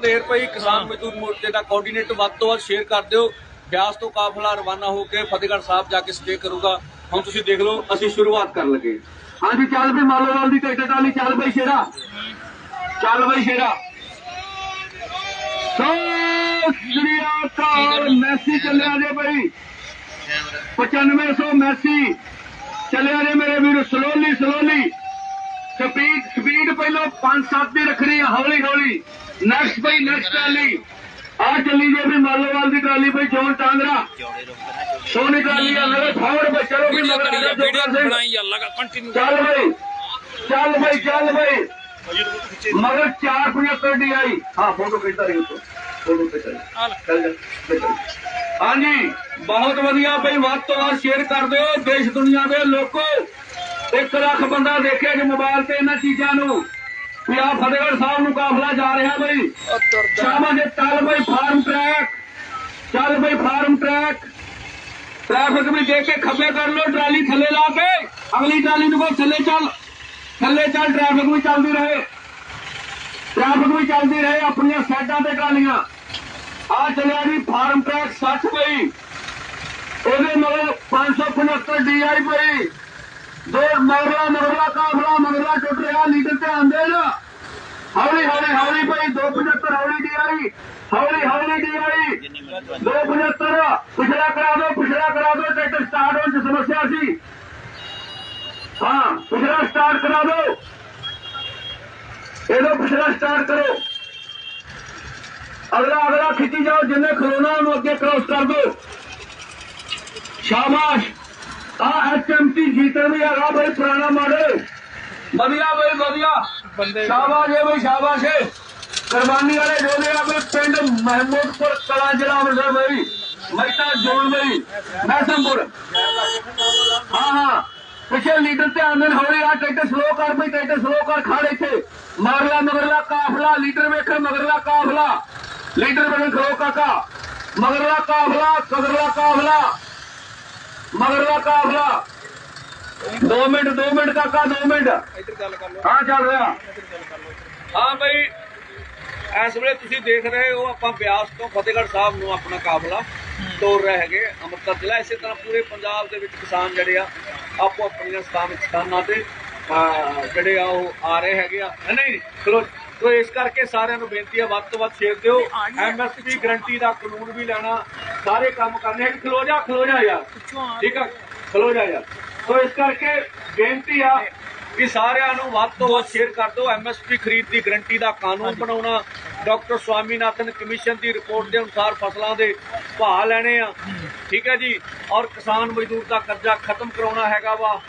ਦੇਰ ਪਈ, ਕਿਸਾਨ ਮਜ਼ਦੂਰ ਮੋਰਚੇ ਦਾ ਕੋਆਰਡੀਨੇਟਰ ਵੱਧ ਤੋਂ ਵੱਧ ਸ਼ੇਅਰ ਕਰ ਦਿਓ। ਬਿਆਸ ਤੋਂ ਕਾਫਲਾ ਰਵਾਨਾ ਹੋ ਕੇ ਫਤਿਹਗੜ੍ਹ ਸਾਹਿਬ ਜਾ ਕੇ ਸਟੇ ਕਰੂਗਾ। ਹੁਣ ਤੁਸੀਂ ਦੇਖ ਲਓ, ਅਸੀਂ ਸ਼ੁਰੂਆਤ ਕਰਨ ਲੱਗੇ ਹਾਂਜੀ, ਚੱਲ ਵੀ ਮਾਲੋਵਾਲ ਦੀ ਟਿਕਟ ਵਾਲੀ ਚੱਲ ਬਈ ਸ਼ੇਰਾ। ਚੱਲ ਬਈ ਸ਼ੇਰਾ। ਸੋ ਸ੍ਰੀ ਮੈਸੀ ਚੱਲਿਆ ਜੇ ਬਈ। 9500 ਮੈਸੀ ਚੱਲਿਆ ਜੇ ਮੇਰੇ ਵੀਰ ਸਲੋਲੀ ਸਲੋਲੀ ਸਪੀਡ ਸਪੀਡ ਪਹਿਲਾਂ 5-7 ਦੀ ਰੱਖਣੀ ਆ ਹੌਲੀ ਹੌਲੀ ਨੈਕਸਟ ਬਈ ਨੈਕਸਟ ਟਰਾਲੀ। ਆ ਚੱਲੀ ਜੇ ਵੀ ਮਾਲੋਵਾਲ ਦੀ ਟਰਾਲੀ ਬਈ ਜੋਨ ਟਾਂਗਰਾ। ਸੋਨੀ ਟਰਾਲੀ ਆ ਮੇਰੇ ਫਾਵਰ ਬਈ ਚਲੋ ਵੀ ਮਗਰ ਆ ਜਾ ਵੀਡੀਓ। ਬਣਾਈ ਜਾ ਲਗਾ ਕੰਟੀਨਿਊ ਚੱਲ ਬਈ ਚੱਲ ਬਈ ਚੱਲ ਬਈ ਮਗਰ 475 ਡੀ ਆਈ। ਹਾਂ ਫੋਟੋ ਖਿੱਚਦਾ ਰਹੀ ਉੱਤੋਂ। ਫੋਟੋ ਖਿੱਚਦਾ ਚੱਲ ਜਾ। ਹਾਂਜੀ ਬਹੁਤ ਵਧੀਆ ਬਈ ਵੱਧ ਤੋਂ ਵੱਧ ਸ਼ੇਅਰ ਕਰ ਦਿਓ ਦੇਸ਼ ਦੁਨੀਆ ਦੇ ਲੋਕੋ। 1 ਲੱਖ ਬੰਦਾ ਦੇਖਿਆ ਜੀ ਮੋਬਾਈਲ ਤੇ ਇਹਨਾਂ ਚੀਜ਼ਾਂ ਨੂੰ। ਵੀ ਆ ਫਤਿਹਗੜ੍ਹ ਸਾਹਿਬ ਨੂੰ ਕਾਫਲਾ ਜਾ ਰਿਹਾ ਬਈ। ਉਹ ਦੇ ਚੱਲ ਬਈ ਫਾਰਮ ਟਰੈਕ ਚੱਲ ਬਈ ਫਾਰਮ ਟਰੈਕ। ਟ੍ਰੈਫਿਕ ਵੀ ਦੇਖ ਕੇ ਖੱਬੇ ਕਰ ਲੋ ਟਰਾਲੀ ਥੱਲੇ ਲਾ ਕੇ, ਅਗਲੀ ਟਰਾਲੀ ਨੂੰ ਕੋ ਥੱਲੇ ਚੱਲ ਥੱਲੇ ਚੱਲ, ਟ੍ਰੈਫਿਕ ਵੀ ਚੱਲਦੀ ਰਹੇ। ਟ੍ਰੈਫਿਕ ਵੀ ਚੱਲਦੀ ਰਹੇ ਆਪਣੀਆਂ ਸਾਈਡਾਂ ਤੇ ਟਰਾਲੀਆਂ। ਆ ਚੱਲਿਆ ਜੀ ਫਾਰਮ ਟਰੈਕ 60 ਪਈ ਉਹਦੇ ਮਗਰ 575 ਡੀਆਈ ਪਈ ਦੋ ਮਗਰਲਾ ਮਗਰਲਾ ਕਾਫਲਾ ਮਗਰਲਾ ਟੁੱਟ ਰਿਹਾ ਲੀਡਰ ਧਿਆਨ ਦੇਣ ਹੌਲੀ ਹੌਲੀ ਹੌਲੀ ਭਾਈ 275 ਹੌਲੀ ਡੀਆਈ ਹੌਲੀ ਹੌਲੀ ਡੀਆਈ 275 ਪਿਛੜਾ ਕਰਾ ਦਿਓ ਪਿਛੜਾ ਕਰਾ ਦਿਓ ਟਰੈਕਟਰ ਸਟਾਰਟ ਹੋਣ ਚ ਸਮੱਸਿਆ ਸੀ। ਹਾਂ ਪਿਛੜਾ ਸਟਾਰਟ ਕਰਾ ਦੋ ਇਹਨੂੰ ਪਿਛੜਾ ਸਟਾਰਟ ਕਰੋ। ਅਗਲਾ ਅਗਲਾ ਖਿੱਚੀ ਜਾਓ, ਜਿੰਨੇ ਖਲੋਣਾ ਉਹਨੂੰ ਅੱਗੇ ਕ੍ਰੋਸ ਕਰ ਦਿਓ। ਸ਼ਾਬਾਸ਼। ਆ ਐਚਐਮਟੀ ਜੀਤਣ ਵੀ ਹੈਗਾ ਬਈ ਪੁਰਾਣਾ ਮਾਡਲ। ਵਧੀਆ ਬਈ ਵਧੀਆ। ਬੰਦੇ ਸ਼ਾਬਾਸ਼ ਏ ਬਈ ਸ਼ਾਬਾਸ਼ ਏ। ਕੁਰਬਾਨੀ ਵਾਲੇ ਜੋਧੇ ਆ ਬਈ ਪਿੰਡ ਮਹਿਮੂਦਪੁਰ ਕਲਾ ਜ਼ਿਲ੍ਹਾ ਅੰਮ੍ਰਿਤਸਰ ਬਈ। ਮਹਿਤਾ ਜੋਨ ਬਈ ਮੈਸਮਪੁਰ ਹਾਂ ਹਾਂ। ਪਿੱਛੇ ਲੀਡਰ ਧਿਆਨ ਦੇਣ ਹੌਲੀ ਆ ਟਰੈਕਟਰ ਸਲੋ ਕਰ ਬਈ ਟਰੈਕਟਰ ਸਲੋ ਕਰ ਖੜ ਇੱਥੇ। ਮਗਰਲਾ ਮਗਰਲਾ ਕਾਫਲਾ ਲੀਡਰ ਵੇਖ ਮਗਰਲਾ ਕਾਫਲਾ। ਲੀਡਰ ਬਣ ਖਲੋ ਕਾਕਾ। ਮਗਰਲਾ ਕਾਫਲਾ ਕਗਰਲਾ ਕਾਫਲਾ। ਮਗਰਲਾ ਕਾਫਲਾ 2 ਮਿੰਟ 2 ਮਿੰਟ ਕਾਕਾ 2 ਮਿੰਟ। ਇੱਧਰ ਗੱਲ ਕਰ ਲਓ। ਹਾਂ ਚੱਲ ਰਿਹਾ। ਹਾਂ ਬਈ ਇਸ ਵੇਲੇ ਤੁਸੀਂ ਦੇਖ ਰਹੇ ਹੋ ਆਪਾਂ ਬਿਆਸ ਤੋਂ ਫਤਿਹਗੜ੍ਹ ਸਾਹਿਬ ਨੂੰ ਆਪਣਾ ਕਾਫਲਾ ਤੋਰ ਰਹੇ ਹੈਗੇ ਅੰਮ੍ਰਿਤਸਰ ਜ਼ਿਲ੍ਹਾ। ਇਸੇ ਤਰ੍ਹਾਂ ਪੂਰੇ ਪੰਜਾਬ ਦੇ ਵਿੱਚ ਕਿਸਾਨ ਜਿਹੜੇ ਆ ਆਪੋ ਆਪਣੀਆਂ ਸਥਾਨਕ ਸਥਾਨਾਂ ਤੇ ਜਿਹੜੇ ਆ ਉਹ ਆ ਰਹੇ ਹੈਗੇ ਆ। ਨਹੀਂ ਨਹੀਂ ਚਲੋ ਸੋ ਇਸ ਕਰਕੇ ਸਾਰਿਆਂ ਨੂੰ ਬੇਨਤੀ ਆ ਵੱਧ ਤੋਂ ਵੱਧ ਸ਼ੇਅਰ ਦਿਓ। ਐਮਐਸਪੀ ਗਰੰਟੀ ਦਾ ਕਾਨੂੰਨ ਵੀ ਲੈਣਾ ਸਾਰੇ ਕੰਮ ਕਰਨੇ ਖਲੋ ਜਾ ਖਲੋ ਜਾ ਯਾਰ। ਠੀਕ ਆ? ਖਲੋ ਜਾ ਯਾਰ। ਸੋ ਇਸ ਕਰਕੇ ਬੇਨਤੀ ਆ ਕਿ ਸਾਰਿਆਂ ਨੂੰ ਵੱਧ ਤੋਂ ਵੱਧ ਸ਼ੇਅਰ ਕਰ ਦਿਓ। ਐਮਐਸਪੀ ਖਰੀਦ ਦੀ ਗਰੰਟੀ ਦਾ ਕਾਨੂੰਨ ਬਣਾਉਣਾ ਡਾਕਟਰ ਸਵਾਮੀਨਾਥਨ ਕਮਿਸ਼ਨ ਦੀ ਰਿਪੋਰਟ ਦੇ ਅਨੁਸਾਰ ਫਸਲਾਂ ਦੇ ਭਾਅ ਲੈਣੇ ਆ। ਠੀਕ ਹੈ ਜੀ? ਔਰ ਕਿਸਾਨ ਮਜ਼ਦੂਰ ਦਾ ਕਰਜ਼ਾ ਖਤਮ ਕਰਾਉਣਾ ਹੈਗਾ ਵਾ।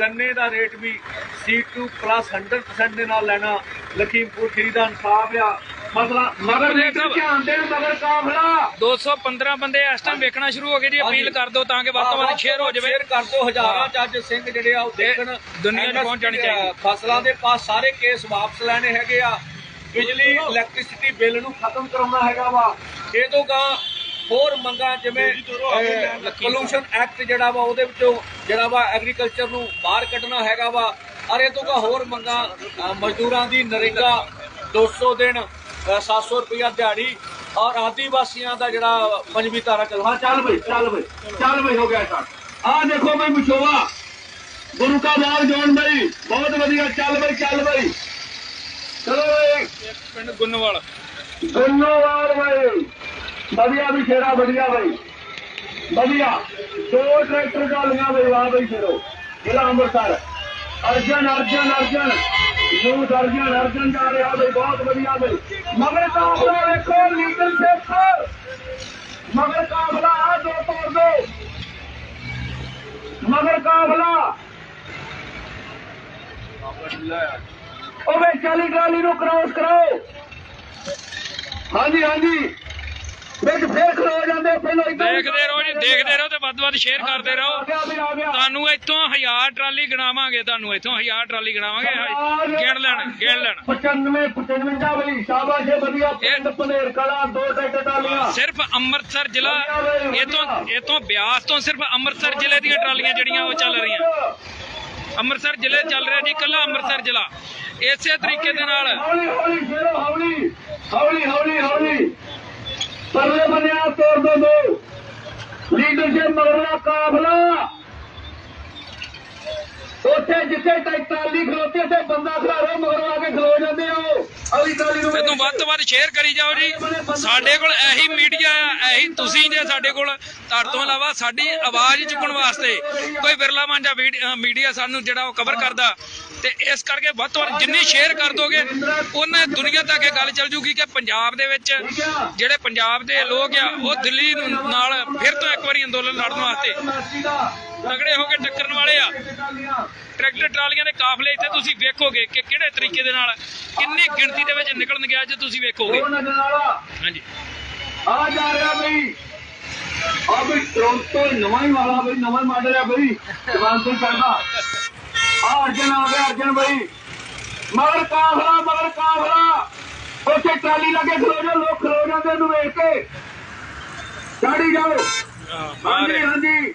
ਗੰਨੇ ਦਾ ਰੇਟ ਵੀ C2 ਪਲੱਸ 100% ਦੇ ਨਾਲ ਲੈਣਾ। ਲਖੀਮਪੁਰ ਖੀਰੀ ਦਾ ਇਨਸਾਫ ਆ। ਫਸਲਾਂ ਮਗਰ ਲੀਡਰ ਧਿਆਨ ਦੇਣ ਮਗਰ ਕਾਫਲਾ। 215 ਬੰਦੇ ਇਸ ਟਾਈਮ ਵੇਖਣਾ ਸ਼ੁਰੂ ਹੋ ਗਏ ਜੀ ਅਪੀਲ ਕਰ ਦਿਓ ਤਾਂ ਕਿ ਵੱਧ ਤੋਂ ਵੱਧ ਸ਼ੇਅਰ ਹੋ ਜਾਵੇ। ਸ਼ੇਅਰ ਕਰ ਦਿਓ ਹਜ਼ਾਰਾਂ ਅੱਜ ਸਿੰਘ ਜਿਹੜੇ ਆ ਉਹ ਦੇਖਣ। ਦੁਨੀਆ 'ਚ ਪਹੁੰਚ ਜਾਣੀ ਚਾਹੀਦੀ। ਫਸਲਾਂ ਦੇ ਪਾਸ ਸਾਰੇ ਕੇਸ ਵਾਪਸ ਲੈਣੇ ਹੈਗੇ ਆ। ਬਿਜਲੀ ਇਲੈਕਟ੍ਰਿਸਿਟੀ ਬਿੱਲ ਨੂੰ ਖਤਮ ਕਰਾਉਣਾ ਹੈਗਾ ਵਾ। ਇਹ ਤੋਂ ਗਾ ਹੋਰ ਮੰਗਾਂ ਜਿਵੇਂ ਪੋਲੂਸ਼ਨ ਐਕਟ ਜਿਹੜਾ ਵਾ ਉਹਦੇ ਵਿੱਚੋਂ ਜਿਹੜਾ ਵਾ ਐਗਰੀਕਲਚਰ ਨੂੰ ਬਾਹਰ ਕੱਢਣਾ ਹੈਗਾ ਵਾ। ਅਰ ਇਹ ਤੋਂ ਗਾ ਹੋਰ ਮੰਗਾਂ ਮਜ਼ਦੂਰਾਂ ਦੀ ਨਰੇਗਾ 200 ਦਿਨ ਅ, 700 ਰੁਪਇਆ ਦਿਹਾੜੀ ਔਰ ਆਦੀਵਾਸੀਆਂ ਦਾ ਜਿਹੜਾ ਪੰਜਵੀਂ ਧਾਰਾ ਚੱਲ ਹਾਂ ਚੱਲ ਬਈ ਚੱਲ ਬਈ ਚੱਲ ਬਈ ਹੋ ਗਿਆ ਸਟਾਰਟ ਆ ਦੇਖੋ ਬਈ ਮੁਸ਼ੋਵਾ ਗੁਰੂ ਕਾ ਬਾਗ ਜੋਨ ਬਈ ਬਹੁਤ ਵਧੀਆ ਚੱਲ ਬਈ ਚੱਲ ਬਈ। ਚਲੋ ਬਈ। ਪਿੰਡ ਗੁੰਨਵਾਲ। ਧੰਨਵਾਦ ਬਈ। ਵਧੀਆ ਵੀ ਛੇੜਾ ਵਧੀਆ ਬਈ। ਵਧੀਆ। ਦੋ ਟਰੈਕਟਰ ਗਾਲੀਆਂ ਬਈ ਵਾਹ ਬਈ ਛੇੜੋ ਜ਼ਿਲ੍ਹਾ ਅੰਮ੍ਰਿਤਸਰ। ਅਰਜਨ ਅਰਜਨ ਅਰਜਨ। ਯੂਥ ਅਰਜਨ ਅਰਜਨ ਜਾ ਰਿਹਾ ਬਈ, ਬਹੁਤ ਵਧੀਆ ਬਈ। ਮਗਰ ਕਾਫਲਾ ਵੇਖੋ ਲੀਡਰ ਮਗਰ ਕਾਫਲਾ, ਆ ਦੋ ਤੋੜ ਦੋ। ਮਗਰ ਕਾਫਲਾ। ਉਹ ਵੇ ਚਾਲੀ ਟਰਾਲੀ ਨੂੰ ਕ੍ਰਾਸ ਕਰਾਓ। ਹਾਂਜੀ ਹਾਂਜੀ। ਵਿੱਚ ਫੇਰ ਖਲੋ ਜਾਂਦੇ ਪਹਿਲਾਂ ਇੱਧਰ ਦੇਖਦੇ ਰਹੋ ਜੀ ਦੇਖਦੇ ਰਹੋ ਤੇ ਵੱਧ ਵੱਧ ਸ਼ੇਅਰ ਕਰਦੇ ਰਹੋ। ਤੁਹਾਨੂੰ ਇੱਥੋਂ 1000 ਟਰਾਲੀ ਗਣਾਵਾਂਗੇ ਤੁਹਾਨੂੰ ਇੱਥੋਂ 1000 ਟਰਾਲੀ ਗਣਾਵਾਂਗੇ। ਗਿਣ ਲੈਣ ਗਿਣ ਲੈਣ। 95 55 ਬਈ ਸ਼ਾਬਾਸ਼ ਏ ਵਧੀਆ ਪਿੰਡ ਪਨੇਰ ਕਲਾ ਦੋ ਟਰੈਕਟਰ ਟਾਲੀਆਂ ਸਿਰਫ ਅੰਮ੍ਰਿਤਸਰ ਜ਼ਿਲ੍ਹਾ ਇਤੋਂ ਇਤੋਂ ਬਿਆਸ ਤੋਂ ਸਿਰਫ ਅੰਮ੍ਰਿਤਸਰ ਜ਼ਿਲ੍ਹੇ ਦੀਆਂ ਟਰਾਲੀਆਂ ਜਿਹੜੀਆਂ ਉਹ ਚੱਲ ਰਹੀਆਂ। ਅੰਮ੍ਰਿਤਸਰ ਜ਼ਿਲ੍ਹੇ ਚੱਲ ਰਿਹਾ ਜੀ ਕੱਲਾ ਅੰਮ੍ਰਿਤਸਰ ਜ਼ਿਲ੍ਹਾ। ਇਸੇ ਤਰੀਕੇ ਦੇ ਨਾਲ ਹੌਲੀ ਹੌਲੀ ਸ਼ੇਰੋ ਹੌਲੀ। ਹੌਲੀ ਹੌਲੀ ਹੌਲੀ। ਪਰਲੇ ਬੰਨਿਆ ਤੋੜ ਦੋ ਲੀਡਰਸ਼ਿਪ ਮਗਰਲਾ ਕਾਫਲਾ। ਉੱਥੇ ਜਿੱਥੇ ਟੈਕਟਾਲੀ ਖਲੋਤੇ ਉੱਥੇ ਬੰਦਾ ਖੜਾ ਰੋ ਮਗਰੋਂ ਆ ਕੇ ਖਲੋ ਜਾਂਦੇ ਹੋ। ਅਗਲੀ ਟਾਲੀ ਨੂੰ ਇਹਨੂੰ ਵੱਧ ਤੋਂ ਵੱਧ ਸ਼ੇਅਰ ਕਰੀ ਜਾਓ ਜੀ। ਸਾਡੇ ਕੋਲ ਇਹੀ ਮੀਡੀਆ ਇਹੀ ਤੁਸੀਂ ਜੇ ਸਾਡੇ ਕੋਲ ਤੁਹਾਡੇ ਤੋਂ ਇਲਾਵਾ ਸਾਡੀ ਆਵਾਜ਼ ਚੁੱਕਣ ਵਾਸਤੇ ਕੋਈ ਵਿਰਲਾ ਮਾਂਜਾ ਮੀਡੀਆ ਸਾਨੂੰ ਜਿਹੜਾ ਉਹ ਕਵਰ ਕਰਦਾ ਤੇ ਇਸ ਕਰਕੇ ਵੱਧ ਤੋਂ ਵੱਧ ਜਿੰਨੀ ਸ਼ੇਅਰ ਕਰ ਦੋਗੇ ਉਹਨਾਂ ਦੁਨੀਆ ਤੱਕ ਇਹ ਗੱਲ ਚੱਲ ਜੂਗੀ ਕਿ ਪੰਜਾਬ ਦੇ ਵਿੱਚ ਜਿਹੜੇ ਪੰਜਾਬ ਦੇ ਲੋਕ ਆ ਉਹ ਦਿੱਲੀ ਨਾਲ ਫਿਰ ਤੋਂ ਇੱਕ ਵਾਰੀ ਅੰਦੋਲਨ ਲੜਨ ਵਾਸਤੇ ਤਗੜੇ ਹੋ ਕੇ ਟੱਕਰਨ ਵਾਲੇ ਆ। ਟਰੈਕਟਰ ਟਰਾਲੀਆਂ ਦੇ ਕਾਫਲੇ ਇੱਥੇ ਤੁਸੀਂ ਵੇਖੋਗੇ ਕਿ ਕਿਹੜੇ ਤਰੀਕੇ ਦੇ ਨਾਲ ਕਿੰਨੀ ਗਿਣਤੀ ਦੇ ਵਿੱਚ ਨਿਕਲਣ ਗਿਆ ਜੇ ਤੁਸੀਂ ਵੇਖੋਗੇ। ਹਾਂਜੀ। ਆ ਜਾ ਰਿਹਾ ਬਈ। ਆ ਬਈ ਟੋਰੰਟੋ ਨਵਾਂ ਹੀ ਵਾਲਾ ਬਈ ਨਵਾਂ ਮਾਡਲ ਆ ਬਈ। ਜਵਾਨ ਤੋਂ ਕਰਦਾ। ਆ ਅਰਜਨ ਆ ਗਿਆ ਅਰਜਨ ਬਈ। ਮਗਰ ਕਾਫਲਾ ਮਗਰ ਕਾਫਲਾ। ਉੱਥੇ ਟਰਾਲੀ ਲੱਗੇ ਖਲੋ ਜਾ ਲੋਕ ਖਲੋ ਜਾਂਦੇ ਨੂੰ ਵੇਖ ਕੇ। ਚੜੀ ਜਾਓ ਹਾਂਜੀ ਹਾਂਜੀ।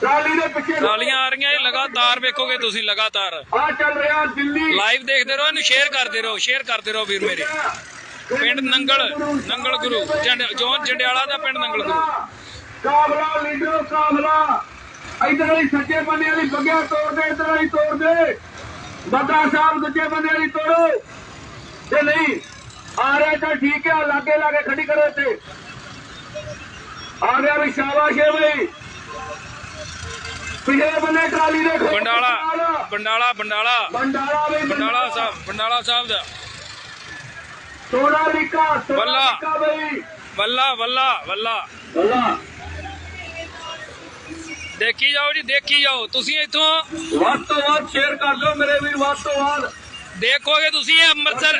ਟਰਾਲੀ ਦੇ ਪਿੱਛੇ ਟਰਾਲੀਆਂ ਆ ਰਹੀਆਂ ਇਹ ਲਗਾਤਾਰ ਵੇਖੋਗੇ ਤੁਸੀਂ ਲਗਾਤਾਰ। ਆ ਚੱਲ ਰਿਹਾ ਦਿੱਲੀ। ਲਾਈਵ ਦੇਖਦੇ ਰਹੋ ਇਹਨੂੰ ਸ਼ੇਅਰ ਕਰਦੇ ਰਹੋ ਸ਼ੇਅਰ ਕਰਦੇ ਰਹੋ ਵੀਰ ਮੇਰੇ। ਪਿੰਡ ਨੰਗਲ ਨੰਗਲ ਗੁਰੂ ਜੋਨ ਜੰਡਿਆਲਾ ਦਾ ਪਿੰਡ ਨੰਗਲ ਗੁਰੂ। ਕਾਬਲਾ ਲੀਡਰ ਕਾਬਲਾ ਇਧਰ ਵਾਲੀ ਸੱਜੇ ਬੰਨੇ ਵਾਲੀ ਬੱਗਿਆ ਤੋੜ ਦੇ ਇਧਰ ਵਾਲੀ ਤੋੜ ਦੇ। ਬੱਗਾ ਸਾਹਿਬ ਦੂਜੇ ਬੰਨੇ ਵਾਲੀ ਤੋੜੋ। ਤੇ ਨਹੀਂ ਆ ਰਿਹਾ ਤਾਂ ਠੀਕ ਹੈ ਲਾਗੇ ਲਾਗੇ ਖੜੀ ਕਰੋ ਇੱਥੇ। ਆ ਗਿਆ ਵੀ ਸ਼ਾਬਾਸ਼ ਹੈ ਬਈ। ਪਿਛਲੇ ਬੰਨੇ ਟਰਾਲੀ ਦੇ ਖੋਲ- ਬੰਡਾਲਾ ਬੰਡਾਲਾ ਬੰਡਾਲਾ। ਬੰਡਾਲਾ ਵੀ ਬੰਡਾਲਾ। ਸਾਹਿਬ ਬੰਡਾਲਾ ਸਾਹਿਬ ਦਾ। ਸੋਨਾ ਲਿਕਾ ਬੱਲਾ। ਬਈ। ਵੱਲਾ ਵੱਲਾ ਵੱਲਾ। ਬੱਲਾ ਦੇਖੀ ਜਾਓ ਜੀ ਦੇਖੀ ਜਾਓ। ਤੁਸੀਂ ਇੱਥੋਂ ਵੱਧ ਤੋਂ ਵੱਧ ਸ਼ੇਅਰ ਕਰ ਦਿਓ ਮੇਰੇ ਵੀਰ ਵੱਧ ਤੋਂ ਵੱਧ। ਦੇਖੋਗੇ ਤੁਸੀਂ ਇਹ ਅੰਮ੍ਰਿਤਸਰ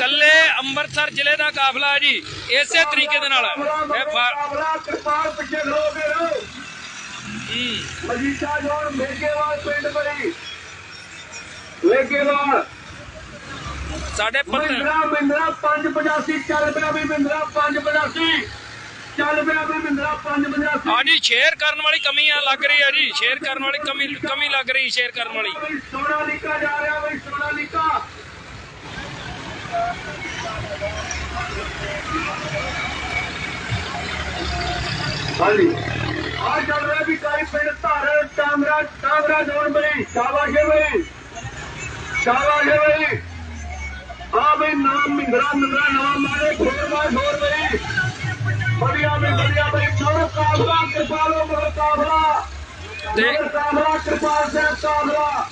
ਕੱਲੇ ਅੰਮ੍ਰਿਤਸਰ ਜ਼ਿਲ੍ਹੇ ਦਾ ਕਾਫਲਾ ਹੈ ਜੀ। ਇਸੇ ਤਰੀਕੇ ਦੇ ਨਾਲ। ਇਹ ਫਾ- ਕਾਬਲਾ ਕਿਰਪਾਨ ਪਿੱਛੇ ਖਲੋਗੇ ਰਹੋ। ਮਜੀਠਾ ਜੋੜ ਮੇਗੇਵਾਲ ਪਿੰਡ ਬੜੀ ਮੇਗੇਵਾਲ ਸਾਡੇ ਪਤ। ਮਹਿੰਦਰਾ ਮਹਿੰਦਰਾ 585 ਚੱਲ ਪਿਆ ਵੀ ਮਹਿੰਦਰਾ 585 ਚੱਲ ਪਿਆ ਵੀ ਮਹਿੰਦਰਾ 585 ਹਾਂਜੀ ਸ਼ੇਅਰ ਕਰਨ ਵਾਲੀ ਕਮੀ ਆ ਲੱਗ ਰਹੀ ਹੈ ਜੀ। ਸ਼ੇਅਰ ਕਰਨ ਵਾਲੀ ਕਮੀ ਕਮੀ ਲੱਗ ਰਹੀ ਸ਼ੇਅਰ ਕਰਨ ਵਾਲੀ। ਸੋਨਾ ਲਿਕਾ ਜਾ ਰਿਹਾ ਬਈ ਸੋਨਾ ਲਿਕਾ। ਹਾਂਜੀ। ਆ ਚੱਲ ਰਿਹਾ ਵੀ ਕਾਈ ਪਿੰਡ ਧਾਰ ਟਾਮਰਾ ਟਾਮਰਾ ਜੋਨ ਬਈ ਸ਼ਾਬਾਸ਼ ਹੈ ਬਈ ਸ਼ਾਬਾਸ਼ ਹੈ ਬਈ ਆ ਬਈ ਨਾਮ ਮਿੰਦਰਾ ਮਿੰਦਰਾ ਨਾਮ ਮਾਰੇ ਖੋਰ ਮਾਰ ਖੋਰ ਬਈ ਵਧੀਆ ਬਈ ਵਧੀਆ ਬਈ ਚੋਰ ਕਾਬਲਾ ਕਿਰਪਾਲੋ ਮਰ ਕਾਬਲਾ ਤੇ ਮਗਰ ਕਾਬਲਾ ਕਿਰਪਾਲ ਸਿੰਘ ਕਾਬਲਾ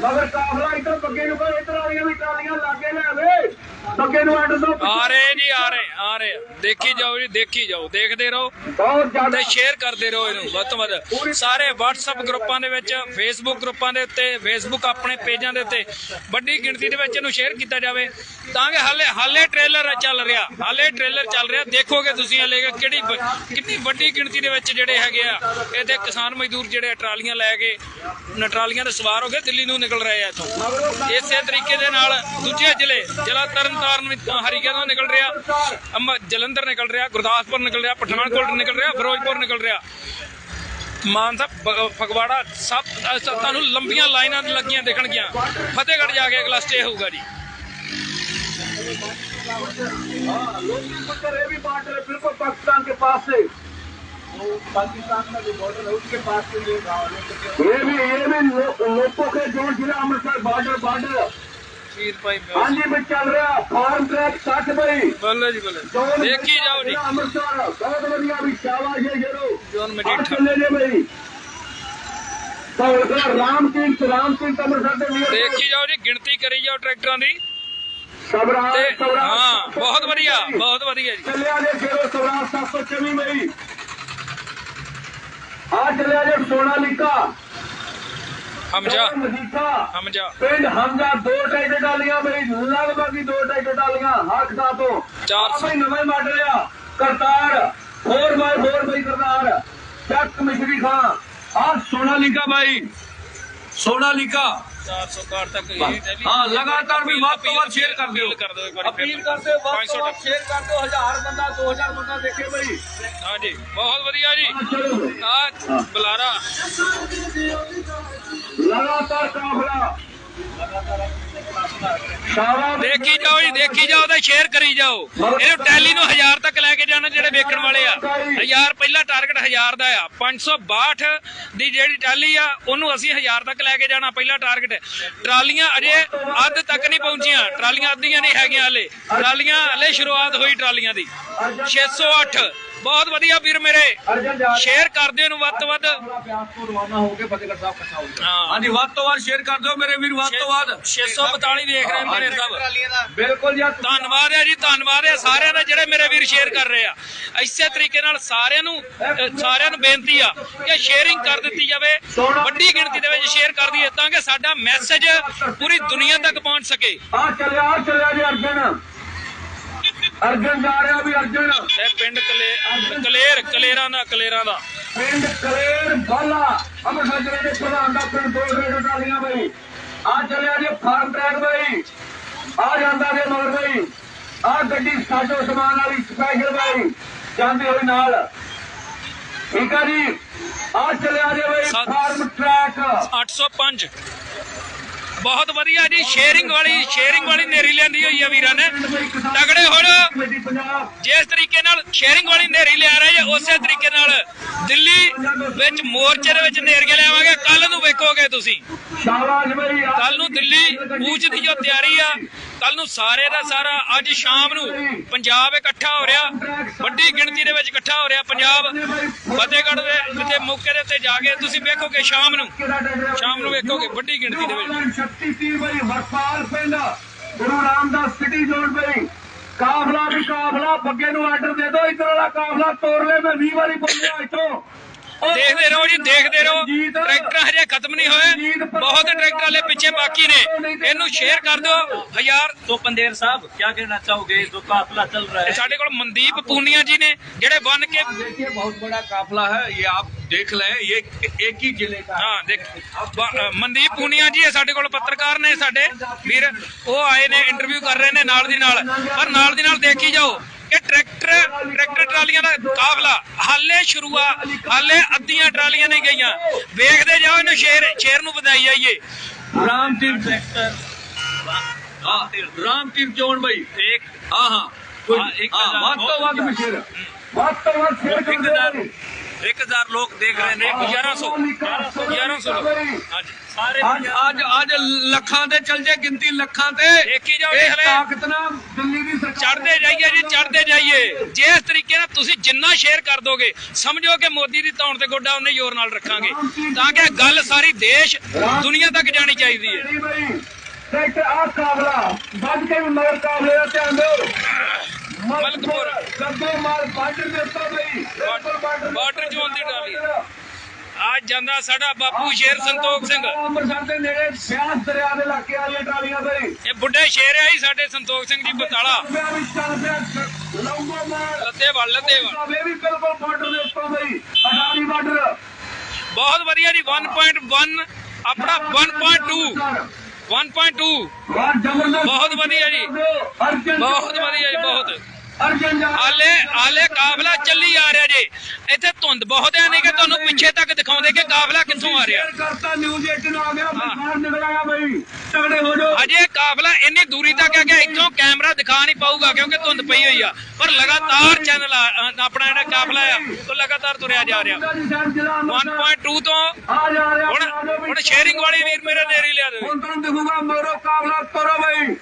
ਮਗਰ ਕਾਬਲਾ ਇੱਧਰ ਬੱਗੇ ਨੂੰ ਕੋਈ ਇੱਧਰ ਵਾਲੀਆਂ ਵੀ ਟਰਾਲੀਆਂ ਲਾਗੇ ਲੈ ਵੇ ਬੱਗੇ ਨੂੰ ਅੱਡ ਦੋ ਆ ਰਹੇ ਜੀ ਆ ਰਹੇ ਆ ਰਹੇ। ਦੇਖੀ ਜਾਓ ਜੀ ਦੇਖੀ ਜਾਓ ਦੇਖਦੇ ਰਹੋ ਬਹੁਤ ਜ਼ਿਆਦਾ ਤੇ ਸ਼ੇਅਰ ਕਰਦੇ ਰਹੋ ਇਹਨੂੰ ਵੱਧ ਤੋਂ ਵੱਧ। ਸਾਰੇ WhatsApp ਗਰੁੱਪਾਂ ਦੇ ਵਿੱਚ Facebook ਗਰੁੱਪਾਂ ਦੇ ਉੱਤੇ Facebook ਆਪਣੇ ਪੇਜਾਂ ਦੇ ਉੱਤੇ ਵੱਡੀ ਗਿਣਤੀ ਦੇ ਵਿੱਚ ਇਹਨੂੰ ਸ਼ੇਅਰ ਕੀਤਾ ਜਾਵੇ ਤਾਂ ਕਿ ਹਾਲੇ ਹਾਲੇ ਟ੍ਰੇਲਰ ਚੱਲ ਰਿਹਾ ਹਾਲੇ ਟ੍ਰੇਲਰ ਚੱਲ ਰਿਹਾ। ਦੇਖੋਗੇ ਤੁਸੀਂ ਹਲੇ ਕਿਹੜੀ ਕਿੰਨੀ ਵੱਡੀ ਗਿਣਤੀ ਦੇ ਵਿੱਚ ਜਿਹੜੇ ਹੈਗੇ ਆ ਇਹਦੇ ਕਿਸਾਨ ਮਜ਼ਦੂਰ ਜਿਹੜੇ ਟਰਾਲੀਆਂ ਲੈ ਕੇ ਟਰਾਲੀਆਂ ਤੇ ਸਵਾਰ ਹੋ ਕੇ ਦਿੱਲੀ ਨੂੰ ਨਿਕਲ ਰਹੇ ਆ ਇੱਥੋਂ ਇਸੇ ਤਰੀਕੇ ਦੇ ਨਾਲ ਦੂਜੇ ਜ਼ਿਲ੍ਹੇ ਜ਼ਿਲ੍ਹਾ ਤਰਨਤਾਰਨ ਵਿੱਚ ਹਰੀਕੇ ਤੋਂ ਨਿਕਲ ਰਿਹਾ ਅੰਮ੍ਰਿ- ਜਲੰਧਰ ਨਿਕਲ ਰਿਹਾ ਗੁਰਦਾਸਪੁਰ ਨਿਕਲ ਰਿਹਾ ਪਠਾਨਕੋਟ ਨਿਕਲ ਰਿਹਾ ਫਿਰੋਜ਼ਪੁਰ ਨਿਕਲ ਰਿਹਾ ਮਾਨਸਾ ਬ- ਫਗਵਾੜਾ ਸਭ ਅ- ਸਭ ਤੁਹਾਨੂੰ ਲੰਬੀਆਂ ਲਾਈਨਾਂ ਲੱਗੀਆਂ ਦੇਖਣਗੀਆਂ ਫਤਿਹਗੜ੍ਹ ਜਾ ਕੇ ਅਗਲਾ ਸਟੇ ਹੋਊਗਾ ਜੀ लोधी पुत्र ये भी बॉर्डर है बिल्कुल पाकिस्तान के पास से ये गाँव है। ये भी ये भी लो, लोगों के जो जिला अमृतसर बॉर्डर बॉर्डर ਵੀਰ ਭਾਈ हाँ जी भाई चल रहा फार्म ट्रैक साठ भाई ਬੱਲੇ ਜੀ ਬੱਲੇ जोन ਦੇਖੀ ਜਾਓ ਜੀ जिला अमृतसर बहुत बढ़िया भी शाबाश है जरो जोन आप मजीठा। चले जे भाई तो इधर राम तीर्थ राम तीर्थ अमृतसर से नियर ਦੇਖੀ ਜਾਓ ਜੀ ਗਿਣਤੀ ਕਰੀ ਜਾਓ ਟਰੈਕਟਰਾਂ ਦੀ सबराज ਤੇ सबराज ਹਾਂ ਬਹੁਤ ਵਧੀਆ ਬਹੁਤ ਵਧੀਆ ਜੀ ਚੱਲਿਆ ਜੇ ਸ਼ੇਰੋ ਸਵਰਾਜ 724 ਮਈ ਆ ਚੱਲਿਆ ਜੇ ਸੋਨਾਲੀਕਾ ਹਮਜਾ ਹਮਜਾ ਪਿੰਡ ਹਮਜਾ ਦੋ ਟਾਈਟ ਡਾਲੀਆਂ ਮੇਰੀ ਲਗਭਗ ਹੀ ਦੋ ਟਾਈਟ ਡਾਲੀਆਂ ਹੱਕਦਾ ਤੋਂ। ਚਾਰ ਬਈ ਨਵੇਂ ਮਾਡਲ ਆ ਕਰਤਾਰ 4x4 ਬਈ ਕਰਤਾਰ। ਚੱਕ ਮਿਸ਼ਰੀ ਖਾਨ ਆ ਸੋਨਾਲੀਕਾ ਬਾਈ। ਸੋਨਾਲੀਕਾ 400 ਤੱਕ ਇਹ ਡੈਲੀ ਹਾਂ ਲਗਾਤਾਰ ਵੀ ਵੱਧ ਤੋਂ ਵੱਧ ਸ਼ੇਅਰ ਕਰ ਦਿਓ। ਅਪੀਲ ਕਰਦੇ ਹੋ ਵੱਧ ਤੋਂ ਵੱਧ ਸ਼ੇਅਰ ਕਰ ਦਿਓ 1000 ਬੰਦਾ 2000 ਬੰਦਾ ਦੇਖੇ ਬਈ। ਹਾਂ ਜੀ ਬਹੁਤ ਵਧੀਆ ਜੀ। ਆ ਬੁਲਾਰਾ ਲਗਾਤਾਰ ਕਾਫਲਾ ਲਗਾਤਾਰ ਕਾਫਲਾ। ਦੇਖੀ ਜਾਓ ਜੀ ਦੇਖੀ ਜਾਓ ਤੇ ਸ਼ੇਅਰ ਕਰੀ ਜਾਓ। ਇਹਨੂੰ ਟੈਲੀ ਨੂੰ 1000 ਤੱਕ ਲੈ ਕੇ ਜਾਣਾ ਜਿਹੜੇ ਵੇਖਣ ਵਾਲੇ ਆ। 1000 ਪਹਿਲਾ ਟਾਰਗੇਟ 1000 ਦਾ ਆ। 562 ਦੀ ਜਿਹੜੀ ਟੈਲੀ ਆ ਉਹਨੂੰ ਅਸੀਂ 1000 ਤੱਕ ਲੈ ਕੇ ਜਾਣਾ ਪਹਿਲਾ ਟਾਰਗੇਟ ਟਰਾਲੀਆਂ ਅਜੇ ਅੱਧ ਤੱਕ ਨਹੀਂ ਪਹੁੰਚੀਆਂ। ਟਰਾਲੀਆਂ ਅੱਧੀਆਂ ਨਹੀਂ ਹੈਗੀਆਂ ਹਲੇ। ਟਰਾਲੀਆਂ ਹਲੇ ਸ਼ੁਰੂਆਤ ਹੋਈ ਟਰਾਲੀਆਂ ਦੀ। 608 ਬਹੁਤ ਵਧੀਆ ਵੀਰ ਮੇਰੇ। ਸ਼ੇਅਰ ਕਰ ਦਿਓ ਇਹਨੂੰ ਵੱਧ ਤੋਂ ਵੱਧ। ਬਿਆਸ ਤੋਂ ਰਵਾਨਾ ਹੋ ਕੇ ਫਤਿਹਗੜ੍ਹ ਸਾਹਿਬ ਇਕੱਠਾ ਹੋ ਗਿਆ ਹਾਂ। ਹਾਂਜੀ ਵੱਧ ਤੋਂ ਵੱਧ ਸ਼ੇਅਰ ਕਰ ਦਿਓ ਮੇਰੇ ਵੀਰ ਵੱਧ ਤੋਂ ਵੱਧ। 642 ਦੇਖ ਰਹੇ ਨੇ ਮੇਰੇ ਸਭ। ਬਿਲਕੁਲ ਜੀ ਧੰਨਵਾਦ ਹੈ ਜੀ ਧੰਨਵਾਦ ਹੈ। ਸਾਰਿਆਂ ਦਾ ਜਿਹੜੇ ਮੇਰੇ ਵੀਰ ਸ਼ੇਅਰ ਕਰ ਰਹੇ ਆ। ਇਸੇ ਤਰੀਕੇ ਨਾਲ ਸਾਰਿਆਂ ਨੂੰ ਸਾਰਿਆਂ ਨੂੰ ਬੇਨਤੀ ਆ ਕਿ ਸ਼ੇਅਰਿੰਗ ਕਰ ਦਿੱਤੀ ਜਾਵੇ। ਵੱਡੀ ਗਿਣਤੀ ਦੇ ਵਿੱਚ ਸ਼ੇਅਰ ਕਰ ਦਈਏ ਤਾਂ ਕਿ ਸਾਡਾ ਮੈਸੇਜ ਪੂਰੀ ਦੁਨੀਆ ਤੱਕ ਪਹੁੰਚ ਸਕੇ। ਆ ਚੱਲਿਆ ਆ ਚੱਲਿਆ ਜੀ ਅਰਜਨ। ਅਰਜਨ ਜਾ ਰਿਹਾ ਵੀ ਅਰਜਨ। ਇਹ ਪਿੰਡ ਕਲੇ ਕਲੇਰ ਕਲੇਰਾਂ ਦਾ ਕਲੇਰਾਂ ਦਾ। ਪਿੰਡ ਕਲੇਰ ਬਾਲਾ ਅੰਮ੍ਰਿਤਸਰ ਜ਼ਿਲ੍ਹੇ ਦੇ ਪ੍ਰਧਾਨ ਦਾ ਪਿੰਡ ਦੋ ਰੇਡ ਟਾਲੀਆਂ ਬਈ। ਆ ਚੱਲਿਆ ਜੀ ਫਾਰਮ ਟਰੈਕ ਬਈ। ਆ ਜਾਂਦਾ ਜੀ ਮਗਰ ਬਈ ਆ ਗੱਡੀ ਸਾਜੋ ਸਮਾਨ ਵਾਲੀ ਸਪੈਸ਼ਲ ਬਈ ਜਾਂਦੀ ਹੋਈ ਨਾਲ। ਠੀਕ ਆ ਜੀ? ਆ ਚੱਲਿਆ ਜੀ ਬਈ ਫਾਰਮ ਟਰੈਕ 805 ਬਹੁਤ ਵਧੀਆ ਜੀ ਸ਼ੇਅਰਿੰਗ ਵਾਲੀ ਸ਼ੇਅਰਿੰਗ ਵਾਲੀ ਨੇਰੀ ਲਿਆਂਦੀ ਹੋਈ ਆ ਵੀਰਾਂ ਨੇ। ਤਗੜੇ ਹੋ ਜਾਓ। ਕਮੇਟੀ ਪੰਜਾਬ ਜਿਸ ਤਰੀਕੇ ਨਾਲ ਸ਼ੇਅਰਿੰਗ ਵਾਲੀ ਨੇਰੀ ਲਿਆ ਰਹੇ ਆ ਉਸੇ ਤਰੀਕੇ ਨਾਲ ਦਿੱਲੀ ਵਿੱਚ ਮੋਰਚੇ ਦੇ ਵਿੱਚ ਨੇਰੀਆਂ ਲਿਆਵਾਂਗੇ। ਕੱਲ ਨੂੰ ਵੇਖੋਗੇ ਤੁਸੀਂ। ਕੱਲ ਨੂੰ ਦਿੱਲੀ ਕੂਚ ਦੀ ਜੋ ਤਿਆਰੀ ਆ ਕੱਲ ਨੂੰ ਸਾਰੇ ਦਾ ਸਾਰਾ, ਅੱਜ ਸ਼ਾਮ ਨੂੰ ਪੰਜਾਬ ਇਕੱਠਾ ਹੋ ਰਿਹਾ। ਵੱਡੀ ਗਿਣਤੀ ਦੇ ਵਿੱਚ ਇਕੱਠਾ ਹੋ ਰਿਹਾ ਪੰਜਾਬ। ਫਤਿਹਗੜ੍ਹ ਦੇ ਜਿੱਥੇ ਮੌਕੇ ਦੇ ਉੱਤੇ ਜਾ ਕੇ ਤੁਸੀਂ ਵੇਖੋਗੇ ਸ਼ਾਮ ਨੂੰ। ਸ਼ਾਮ ਨੂੰ ਵੇਖੋਗੇ ਵੱਡੀ ਗਿਣਤੀ ਦੇ ਵਿੱਚ। ਸ਼ਕਤੀ ਸੀ ਬਈ ਵਰਪਾਲ ਪਿੰਡ, ਗੁਰੂ ਰਾਮਦਾਸ ਸਿਟੀ ਜ਼ੋਨ ਬਈ ਕਾਫਲਾ ਵੀ ਕਾਫਲਾ ਬੱਗੇ ਨੂੰ ਆਰਡਰ ਦੇ ਦਿਓ, ਇਧਰ ਵਾਲਾ ਕਾਫਲਾ ਤੋੜ ਲੈ, ਮੈਂ 20 ਵਾਰੀ ਬੋਲਿਆ ਇੱਥੋਂ। ਦੇਖਦੇ ਰਹੋ ਜੀ ਦੇਖਦੇ ਰਹੋ ਰਣਜੀਤ, ਟਰੈਕਟਰ ਹਜੇ ਖਤਮ ਨਹੀਂ ਹੋਏ ਬਹੁਤ ਟਰੈਕਟਰ ਹਲੇ ਪਿੱਛੇ ਬਾਕੀ ਨੇ ਇਹਨੂੰ ਸ਼ੇਅਰ ਕਰ ਦਿਓ ਹਜ਼ਾਰ तो पंदेर साहब क्या कहना चाहोगे जो काफिला चल रहा ਤੇ है ਸਾਡੇ ਕੋਲ ਮਨਦੀਪ ਪੂਨੀਆ ਜੀ ਨੇ ਜਿਹੜੇ ਬਨ ਕੇ देखिए बहुत बड़ा काफला है ये आप देख लें ये एक ही जिले का है ਹਾਂ ਦੇਖ ਬ- ਅ, ਮਨਦੀਪ ਪੂਨੀਆ ਜੀ ਇਹ ਸਾਡੇ ਕੋਲ ਪੱਤਰਕਾਰ ਨੇ ਸਾਡੇ ਵੀਰ ਉਹ ਆਏ ਨੇ ਇੰਟਰਵਿਊ ਕਰ ਰਹੇ ਨੇ ਨਾਲ ਦੀ ਨਾਲ ਪਰ ਨਾਲ ਦੀ ਨਾਲ ਦੇਖੀ ਜਾਓ ਕਿ ਟਰੈਕਟਰ ਟਰੈਕਟਰ ਟਰਾਲੀਆਂ ਦਾ ਕਾਫਲਾ ਹਾਲੇ ਸ਼ੁਰੂ ਆ ਹਾਲੇ ਅੱਧੀਆਂ ਟਰਾਲੀਆਂ ਨਹੀਂ ਗਈਆਂ। ਵੇਖਦੇ ਜਾਓ ਇਹਨੂੰ ਸ਼ੇਰ ਸ਼ੇਰ ਨੂੰ ਵਧਾਈ ਜਾਈਏ ਰਾਮਦੀਪ ਟਰੈਕਟਰ। ਰਾਮਦੀਪ ਜੋਨ ਬਾਈ। ਇੱਕ ਹਾਂ ਹਾਂ ਵੱਧ ਤੋਂ ਵੱਧ ਸ਼ੇਰ। ਵੱਧ ਤੋਂ ਵੱਧ ਸ਼ੇਰ ਕਰਦੇ 1000 ਲੋਕ ਦੇਖ ਰਹੇ ਨੇ 1100 1100 ਲੋਕ। ਅੱਜ ਸਾਰੇ ਅੱਜ ਅੱਜ ਲੱਖਾਂ ਤੇ ਚੱਲ ਜੇ ਗਿਣਤੀ ਲੱਖਾਂ ਤੇ। ਦੇਖੀ ਜਾਓ ਦੇਖ ਰਹੇ ਤਾਕਤ ਨਾਲ ਦਿੱਲੀ ਦੀ ਸਰਕਾਰ ਚੜਦੇ ਜਾਈਏ ਜੀ ਚੜਦੇ ਜਾਈਏ। ਜਿਸ ਤਰੀਕੇ ਨਾਲ ਤੁਸੀਂ ਜਿੰਨਾ ਸ਼ੇਅਰ ਕਰ ਦੋਗੇ ਸਮਝੋ ਕਿ ਮੋਦੀ ਦੀ ਤੌਣ ਤੇ ਗੋਡਾ ਉਹਨੇ ਜ਼ੋਰ ਨਾਲ ਰੱਖਾਂਗੇ। ਤਾਂ ਕਿ ਗੱਲ ਸਾਰੀ ਦੇਸ਼ ਦੁਨੀਆ ਤੱਕ ਜਾਣੀ ਚਾਹੀਦੀ ਹੈ। ਡਾਕਟਰ ਆਪ ਕਾਬਲਾ ਵੱਜ ਕੇ ਵੀ ਮਗਰ ਕਾਬਲੇ ਦਾ ਧਿਆਨ ਦਿਓ। ਮਲਕਪੁਰ। ਗੱਗੋ ਮਾਲ ਬਾਰਡਰ ਦੇ ਉੱਤੇ ਬਈ ਬਿਲਕੁਲ ਬਾਰਡਰ ਜ਼ੋਨ ਦੀ ਟਰਾਲੀ। ਅੱਜ ਜਾਂਦਾ ਸਾਡਾ ਬਾਪੂ ਸ਼ੇਰ ਸੰਤੋਖ ਸਿੰਘ। ਅੰਮ੍ਰਿਤਸਰ ਦੇ ਨੇੜੇ ਬਿਆਸ ਦਰਿਆ ਦੇ ਇਲਾਕੇ ਵਾਲੀਆਂ ਟਰਾਲੀਆਂ ਬਈ ਇਹ ਬੁੱਢੇ ਸ਼ੇਰ ਆ ਜੀ ਸਾਡੇ ਸੰਤੋਖ ਸਿੰਘ ਜੀ ਬਤਾਲਾ। ਲੱਦੇ ਵੱਲ ਲੱਦੇ ਵੱਲ। ਇਹ ਵੀ ਬਿਲਕੁਲ ਬਾਰਡਰ ਦੇ ਉੱਤੇ ਬਈ ਅਡਾਰੀ ਬਾਰਡਰ ਬਹੁਤ ਵਧੀਆ ਜੀ 1.1 ਆਪਣਾ 1.2 1.2 ਵਾਹ ਜ਼ਬਰਦਸਤ ਬਹੁਤ ਵਧੀਆ ਜੀ। ਬਹੁਤ ਵਧੀਆ ਜੀ ਬਹੁਤ। ਹਾਲੇ ਹਾਲੇ ਕਾਫਲਾ ਚੱਲੀ ਆ ਰਿਹਾ ਜੀ। ਇੱਥੇ ਧੁੰਦ ਬਹੁਤ ਹੈ ਨਹੀਂ ਕਿ ਤੁਹਾਨੂੰ ਪਿੱਛੇ ਤੱਕ ਦਿਖਾਉਂਦੇ ਕਿ ਕਾਫਲਾ ਕਿੱਥੋਂ ਆ ਰਿਹਾ। ਕਰਤਾ ਨਿਊਜ਼ 18 ਆ ਗਿਆ ਬਾਹਰ ਨਿਕਲ ਆਇਆ ਬਈ। ਤਗੜੇ ਹੋ ਜਾਓ। ਅਜੇ ਕਾਫਲਾ ਇੰਨੀ ਦੂਰੀ ਤੱਕ ਹੈ ਕਿ ਇੱਥੋਂ ਕੈਮਰਾ ਦਿਖਾ ਨਹੀਂ ਪਾਊਗਾ ਕਿਉਂਕਿ ਧੁੰਦ ਪਈ ਹੋਈ ਆ। ਪਰ ਲਗਾਤਾਰ ਚੈਨਲ ਆਪਣਾ ਜਿਹੜਾ ਕਾਫਲਾ ਆ ਉਹ ਲਗਾਤਾਰ ਤੁਰਿਆ ਜਾ ਰਿਹਾ। 1.2 ਤੋਂ ਆ ਹੁਣ ਹੁਣ ਸ਼ੇਅਰਿੰਗ ਵਾਲੀ ਵੀਰ ਮੇਰੇ ਨੇਰੀ ਲਿਆ ਦੇ ਹੁਣ ਤੁਹਾਨੂੰ ਦਿਖੂਗਾ ਮੋਰੋ ਕਾਬਲਾ ਤੋਰੋ ਬਈ।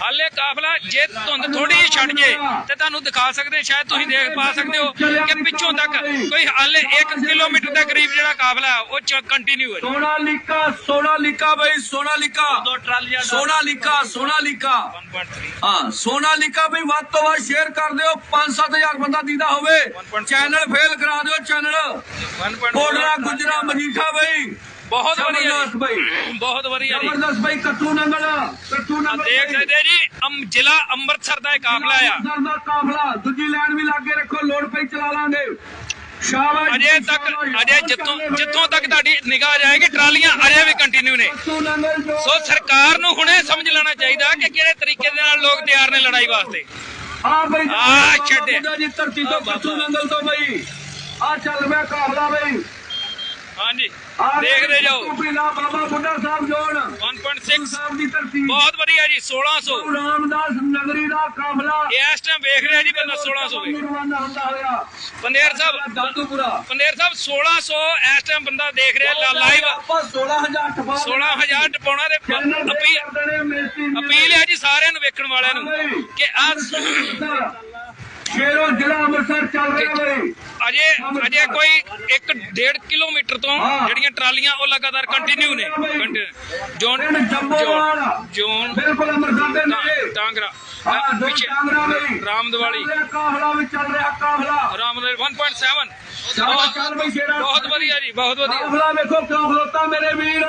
ਹਾਲੇ ਕਾਫਲਾ ਜੇ ਧੁੰਦ ਥੋੜੀ ਜਿਹੀ ਛੱਡ ਜੇ ਤੇ ਤੁਹਾਨੂੰ ਦਿਖਾ ਸਕਦੇ ਸ਼ਾਇਦ ਤੁਸੀਂ ਦੇਖ ਪਾ ਸਕਦੇ ਹੋ ਕਿ ਪਿੱਛੋਂ ਤੱਕ ਕੋਈ ਹਾਲੇ 1 ਕਿਲੋਮੀਟਰ ਦੇ ਕਰੀਬ ਜਿਹੜਾ ਕਾਫਲਾ ਉਹ ਕੰਟੀਨਿਊ ਹੈ ਸੋਨਾ ਲਿਕਾ ਸੋਨਾ ਲਿਕਾ ਬਈ ਸੋਨਾ ਲਿਕਾ ਦੋ ਟਰਾਲੀਆਂ ਸੋਨਾ ਲਿਕਾ ਸੋਨਾ ਲਿਕਾ ਹਾਂ ਸੋਨਾ ਲਿਕਾ ਬਈ ਵੱਧ ਤੋਂ ਵੱਧ ਸ਼ੇਅਰ ਕਰ ਦਿਓ 5-7000 ਬੰਦਾ ਦੀਦਾ ਹੋਵੇ। ਚੈਨਲ ਫੇਲ ਕਰਾ ਦਿਓ ਚੈਨਲ ਕੋਡਰਾ ਗੁਜਰਾ ਮਜੀਠਾ ਬਈ। ਬਹੁਤ ਵਧੀਆ ਜ਼ਬਰਦਸਤ ਬਈ। ਬਹੁਤ ਵਧੀਆ ਜੀ। ਜ਼ਬਰਦਸਤ ਬਈ ਕੱਟੂ ਨੰਗਲ ਕੱਟੂ ਨੰਗਲ ਦੇਖ ਸਕਦੇ ਜੀ ਅਮ ਜ਼ਿਲ੍ਹਾ ਅੰਮ੍ਰਿਤਸਰ ਦਾ ਇਹ ਕਾਫਲਾ ਆ। ਦਾ ਕਾਫਲਾ ਦੂਜੀ ਲਾਈਨ ਵੀ ਲਾਗੇ ਰੱਖੋ ਲੋਡ ਪਈ ਚਲਾ ਲਾਂਗੇ। ਸ਼ਾਬਾਸ਼ ਅਜੇ ਤੱਕ ਅਜੇ ਜਿੱਥੋਂ ਜਿੱਥੋਂ ਤੱਕ ਤੁਹਾਡੀ ਨਿਗਾਹ ਜਾਏਗੀ ਟਰਾਲੀਆਂ ਅਜੇ ਵੀ ਕੰਟੀਨਿਊ ਨੇ। ਕੱਟੂ ਨੰਗਲ ਜੋ ਸੋ ਸਰਕਾਰ ਨੂੰ ਹੁਣੇ ਸਮਝ ਲੈਣਾ ਚਾਹੀਦਾ ਕਿ ਕਿਹੜੇ ਤਰੀਕੇ ਦੇ ਨਾਲ ਲੋਕ ਤਿਆਰ ਨੇ ਲੜਾਈ ਵਾਸਤੇ। ਆ ਬਈ ਆ ਛੱਡੇ। ਜੀ ਧਰਤੀ ਤੋਂ ਕੱਟੂ ਨੰਗਲ ਤੋਂ ਬਈ। ਆ ਚੱਲ ਪਿਆ ਕਾਫਲਾ ਬਈ। ਹਾਂਜੀ। ਦੇਖਦੇ ਜਾਓ। ਪੀਲਾ ਬਾਬਾ ਬੁੱਢਾ ਸਾਹਿਬ ਜੋੜ। 1.6 ਸਾਹਿਬ ਦੀ ਧਰਤੀ। ਬਹੁਤ ਵਧੀਆ ਜੀ 1600 ਗੁਰੂ ਰਾਮਦਾਸ ਨਗਰੀ ਦਾ ਕਾਫਲਾ। ਇਸ ਟਾਈਮ ਵੇਖ ਰਿਹਾ ਜੀ ਬੰਦਾ 1600 ਵੇ ਪੰਦੇਰ ਸਾਹਿਬ ਦਾਦੂਪੁਰਾ। ਪੰਦੇਰ ਸਾਹਿਬ 1600 ਇਸ ਟਾਈਮ ਬੰਦਾ ਦੇਖ ਰਿਹਾ ਲਾਈਵ ਆਪਾਂ 16000 ਟਪਾ 16000 ਟਪਾਉਣਾ ਦੇ ਅਪੀਲ ਅਪੀਲ ਅਪੀਲ ਹੈ ਜੀ ਸਾਰਿਆਂ ਨੂੰ ਵੇਖਣ ਵਾਲਿਆਂ ਨੂੰ ਕਿ ਆ ਸ਼ੇਰੋ ਜ਼ਿਲ੍ਹਾ ਅੰਮ੍ਰਿਤਸਰ ਚੱਲ ਰਿਹਾ ਬਈ ਅਜੇ ਅਜੇ ਕੋਈ 1.5 ਕਿਲੋਮੀਟਰ ਤੋਂ ਜਿਹੜੀਆਂ ਟਰਾਲੀਆਂ ਉਹ ਲਗਾਤਾਰ ਕੰਟੀਨਿਊ ਨੇ। ਜੋਨ ਜੋਨ ਬਿਲਕੁਲ ਅੰਮ੍ਰਿਤਸਰ ਦੇ ਨੇੜੇ। ਟਾਂਗਰਾ ਪਿੱਛੇ। ਚੱਲ ਰਿਹਾ ਕਾਫਲਾ ਵੀ ਚੱਲ ਰਿਹਾ ਕਾਫਲਾ। ਰਾਮਦਵਾਲੀ 1.7 ਚੱਲ ਚੱਲ ਬਈ ਸ਼ੇਰਾ ਬਹੁਤ ਵਧੀਆ ਜੀ ਬਹੁਤ ਵਧੀਆ। ਕਾਫਲਾ ਵੇਖੋ ਕਿਉਂ ਖਲੋਤਾ ਮੇਰੇ ਵੀਰ।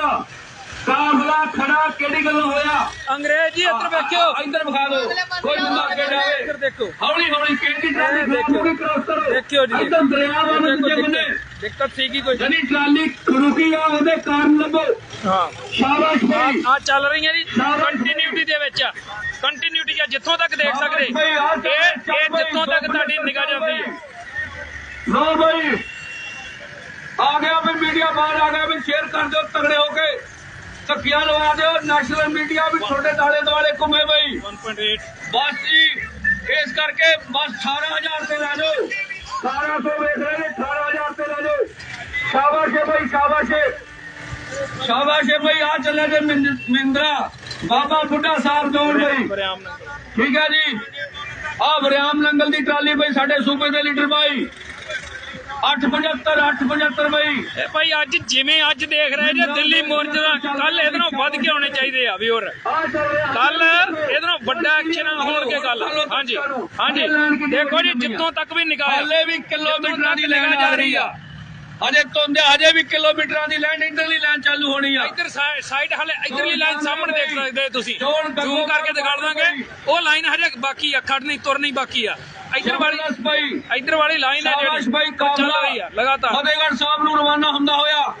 ਕਾਫਲਾ ਖੜਾ ਕਿਹੜੀ ਗੱਲੋਂ ਹੋਇਆ? ਅੰਗਰੇਜ਼ ਜੀ ਇੱਧਰ ਵੇਖਿਓ। ਇੱਧਰ ਵਿਖਾ ਦਿਓ। ਕੋਈ ਬੰਦਾ ਅੱਗੇ ਜਾਵੇ। ਇੱਧਰ ਦੇਖੋ। ਹੌਲੀ ਹੌਲੀ ਕਿਹੜੀ ਟਰਾਲੀ। ਪੂਰੀ ਕ੍ਰੋਸ ਕਰੋ। ਦੇਖਿਓ ਜੀ। ਇੱਧਰ ਦਰਿਆ ਵਾ ਦੂਜੇ ਬੰਨੇ। ਦਿੱਕਤ ਸੀਗੀ ਕੋਈ? ਜਿਹੜੀ ਟਰਾਲੀ ਰੁਕੀ ਆ ਉਹਦੇ ਕਾਰਨ ਲੱਭੋ। ਹਾਂ। ਸ਼ਾਬਾਸ਼ ਭਾਈ। ਆ ਚੱਲ ਰਹੀਆਂ ਜੀ। ਕੰਟੀਨਿਊਟੀ ਦੇ ਵਿੱਚ। ਕੰਟੀਨਿਊਟੀ ਆ ਜਿੱਥੋਂ ਤੱਕ ਦੇਖ ਸਕਦੇ। ਇਹ ਇਹ ਜਿੱਥੋਂ ਤੱਕ ਤੁਹਾਡੀ ਨਿਗਾਹ ਜਾਂਦੀ ਹੈ। ਲੋ ਭਾਈ। ਆ ਗਿਆ ਵੀ ਮੀਡੀਆ ਬਾਹਰ ਆ ਗਿਆ ਵੀ ਸ਼ੇਅਰ ਕਰ ਦਿਓ ਤਗੜੇ ਹੋ ਕੇ। ਧੱਕੀਆਂ ਲਵਾ ਦਿਓ ਨੈਸ਼ਨਲ ਮੀਡੀਆ ਵੀ ਤੁਹਾਡੇ ਦਾਲੇ ਦੁਆਲੇ ਘੁੰਮੇ ਬਈ। 1.8 ਬਸ ਜੀ ਇਸ ਕਰਕੇ ਬਸ 18000 ਤੇ ਲੈ ਜਾਓ। 1800 ਵੇਚ ਰਹੇ ਨੇ 18000 ਤੇ ਲੈ ਜਾਓ। ਸ਼ਾਬਾਸ਼ ਭਾਈ ਸ਼ਾਬਾਸ਼ ਸ਼ਾਬਾਸ਼ ਭਾਈ ਆ ਚੱਲੇ ਜੇ ਮਿੰਦਰਾ। ਬਾਬਾ ਬੁੱਢਾ ਸਾਹਿਬ ਬਰਿਆਮ ਨੰਗਲ। ਠੀਕ ਹੈ ਜੀ। ਆ ਵਰਿਆਮ ਨੰਗਲ ਦੀ ਟਰਾਲੀ ਭਾਈ ਸਾਡੇ ਸੂਬੇ ਦੇ ਲੀਡਰ ਭਾਈ 875 875 ਭਾਈ ਇਹ ਭਾਈ ਅੱਜ ਜਿਵੇਂ ਅੱਜ ਦੇਖ ਰਹੇ ਜੇ ਦਿੱਲੀ ਮੋਰਚਾ ਦਾ ਕੱਲ ਇਹਦੇ ਨਾਲੋਂ ਵੱਧ ਕੇ ਹੋਣੇ ਚਾਹੀਦੇ ਆ ਚੱਲ ਰਿਹਾ ਕੱਲ ਇਹਦੇ ਨਾਲੋਂ ਵੱਡਾ ਐਕਸ਼ਨ ਹੋਣਗੇ ਕੱਲ ਹਾਂਜੀ ਹਾਂਜੀ। ਦੇਖੋ ਜੀ ਜਿੱਥੋਂ ਤੱਕ ਵੀ ਹੈ ਹਲੇ ਵੀ ਕਿਲੋਮੀਟਰਾਂ ਦੀ ਲਾਈਨ ਆ ਰਹੀ ਆ। ਅਜੇ ਤੋਂਦੇ ਅਜੇ ਵੀ ਕਿਲੋਮੀਟਰਾਂ ਦੀ ਲਾਈਨ ਇੰਟਰਲੀ ਲਾਈਨ ਚਾਲੂ ਹੋਣੀ ਆ ਇੱਧਰ ਸਾਈਡ ਹਲੇ ਇਧਰਲੀ ਲਾਈਨ ਸਾਹਮਣੇ ਦੇਖ ਸਕਦੇ ਹੋ ਤੁਸੀਂ ਜ਼ੂਮ ਕਰਕੇ ਦਿਖਾ ਦਾਂਗੇ ਉਹ ਲਾਈਨ ਹਜੇ ਬਾਕੀ ਆ ਖੜਨੀ ਤੁਰਨੀ ਬਾਕੀ ਆ ਇੱਧਰ ਵਾਲੀ ਇੱਧਰ ਵਾਲੀ ਲਾਈਨ ਹੈ ਜਿਹੜੀ ਚੱਲ ਰਹੀ ਆ ਲਗਾਤਾਰ ਫਤਿਹਗੜ੍ਹ ਸਾਹਿਬ ਨੂੰ ਰਵਾਨਾ ਹੁੰਦਾ ਹੋਇਆ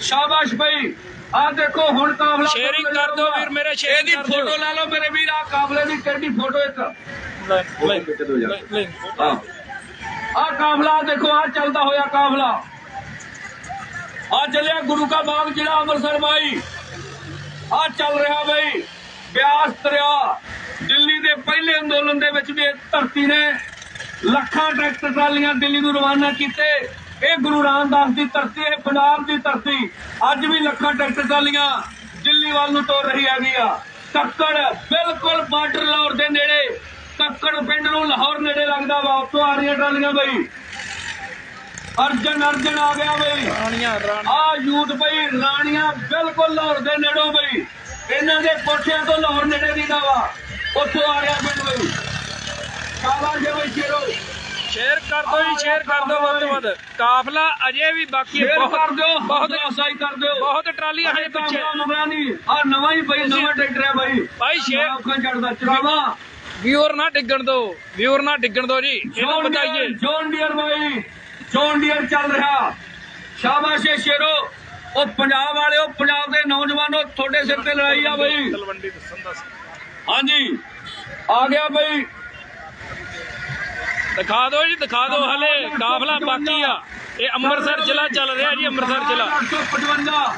ਸ਼ਾਬਾਸ਼ ਭਾਈ ਆ ਦੇਖੋ ਹੁਣ ਕਾਫਲਾ ਸ਼ੇਅਰਿੰਗ ਕਰ ਦਿਓ ਵੀਰ ਮੇਰੇ ਸ਼ੇਅਰ ਦਿਓ ਫੋਟੋ ਲੈ ਲਓ ਮੇਰੇ ਵੀਰ ਆ ਕਾਫਲੇ ਦੀ ਕਿਹੜੀ ਫੋਟੋ ਇੱਕ ਆ ਆ ਕਾਫਲਾ ਦੇਖੋ ਆ ਚੱਲਦਾ ਹੋਇਆ ਕਾਫਲਾ ਆ ਚੱਲਿਆ ਗੁਰੂ ਕਾ ਬਾਗ ਜਿਹੜਾ ਅੰਮ੍ਰਿਤਸਰ ਬਾਈ ਆ ਚੱਲ ਰਿਹਾ ਬਈ, ਬਿਆਸ ਦਰਿਆ। ਦਿੱਲੀ ਦੇ ਪਹਿਲੇ ਅੰਦੋਲਨ ਦੇ ਵਿੱਚ ਵੀ ਧਰਤੀ ਨੇ ਲੱਖਾਂ ਟਰੈਕਟਰ ਟਰਾਲੀਆਂ ਦਿੱਲੀ ਨੂੰ ਰਵਾਨਾ ਕੀਤੇ। ਇਹ ਗੁਰੂ ਰਾਮਦਾਸ ਦੀ ਧਰਤੀ, ਇਹ ਪੰਜਾਬ ਦੀ ਧਰਤੀ। ਅੱਜ ਵੀ ਲੱਖਾਂ ਟਰੈਕਟਰ ਟਰਾਲੀਆਂ ਦਿੱਲੀ ਵੱਲ ਨੂੰ ਤੁਰ ਰਹੀ ਹੈਗੀ ਆ। ਕੱਕੜ ਬਿਲਕੁਲ ਬਾਰਡਰ ਲਾਹੌਰ ਦੇ ਨੇੜੇ, ਕੱਕੜ ਪਿੰਡ ਨੂੰ ਲਾਹੌਰ ਨੇੜੇ ਲੱਗਦਾ ਵਾ। ਉੱਥੋਂ ਆ ਰਹੀਆਂ ਟਰਾਲੀਆਂ ਬਈ। ਅਰਜਨ ਅਰਜਨ ਆ ਗਿਆ ਬਈ। ਰਾਣੀਆਂ ਰਾਣੀ ਆ ਯੂਥ ਬਈ ਰਾਣੀਆਂ ਬਿਲਕੁਲ ਲਾਹੌਰ ਦੇ ਨੇੜੋਂ ਬਈ। ਇਹਨਾਂ ਦੇ ਕੋਠਿਆਂ ਤੋਂ ਲਾਹੌਰ ਨੇੜੇ ਦੀ ਵਾ ਉੱਥੋਂ ਆ ਰਿਹਾ ਪਿੰਡ ਬਈ। ਸ਼ਾਬਾਸ਼ ਬਈ ਸ਼ੇਰੋ। ਸ਼ੇਅਰ ਕਰ ਦਿਓ ਜੀ ਸ਼ੇਅਰ ਕਰ ਦਿਓ ਵੱਧ ਤੋਂ ਵੱਧ। ਕਾਫਲਾ ਅਜੇ ਵੀ ਬਾਕੀ ਹੈ। ਬਹੁਤ ਕਰ ਦਿਓ ਬਹੁਤ ਆਸਾਈ ਕਰ ਦਿਓ। ਬਹੁਤ ਟਰਾਲੀਆਂ ਹਜੇ ਪਿੱਛੇ। ਮਗਰਾ ਨਹੀਂ। ਆ ਨਵਾਂ ਹੀ ਬਈ ਨਵਾਂ ਟਰੈਕਟਰ ਹੈ ਬਈ। ਭਾਈ ਸ਼ੇਅਰ ਅੱਖਾਂ ਚੜਦਾ ਚੜਾਵਾ। ਵਿਊਰ ਨਾ ਡਿੱਗਣ ਦਿਓ। ਵਿਊਰ ਨਾ ਡਿੱਗਣ ਦਿਓ ਜੀ। ਇਹਨੂੰ ਬਤਾਈਏ ਜੌਨ ਡੀਅਰ ਬਾਈ। ਜੌਨ ਡੀਅਰ ਚੱਲ ਰਿਹਾ। ਸ਼ਾਬਾਸ਼ ਏ ਸ਼ੇਰੋ। ਉਹ ਪੰਜਾਬ ਵਾਲਿਓ ਪੰਜਾਬ ਦੇ ਨੌਜਵਾਨੋ, ਤੁਹਾਡੇ ਸਿਰ ਤੇ ਲੜਾਈ ਆ ਬਈ। ਤਲਵੰਡੀ ਦੱਸਣ ਦੱਸ ਹਾਂਜੀ। ਆ ਗਿਆ ਬਈ। ਦਿਖਾ ਦਿਓ ਜੀ, ਦਿਖਾ ਦਿਓ ਹਲੇ। ਕਾਫਲਾ ਬਾਕੀ ਆ। ਇਹ ਅੰਮ੍ਰਿਤਸਰ ਜ਼ਿਲ੍ਹਾ ਚੱਲ ਰਿਹਾ ਜੀ, ਅੰਮ੍ਰਿਤਸਰ ਜ਼ਿਲ੍ਹਾ। 855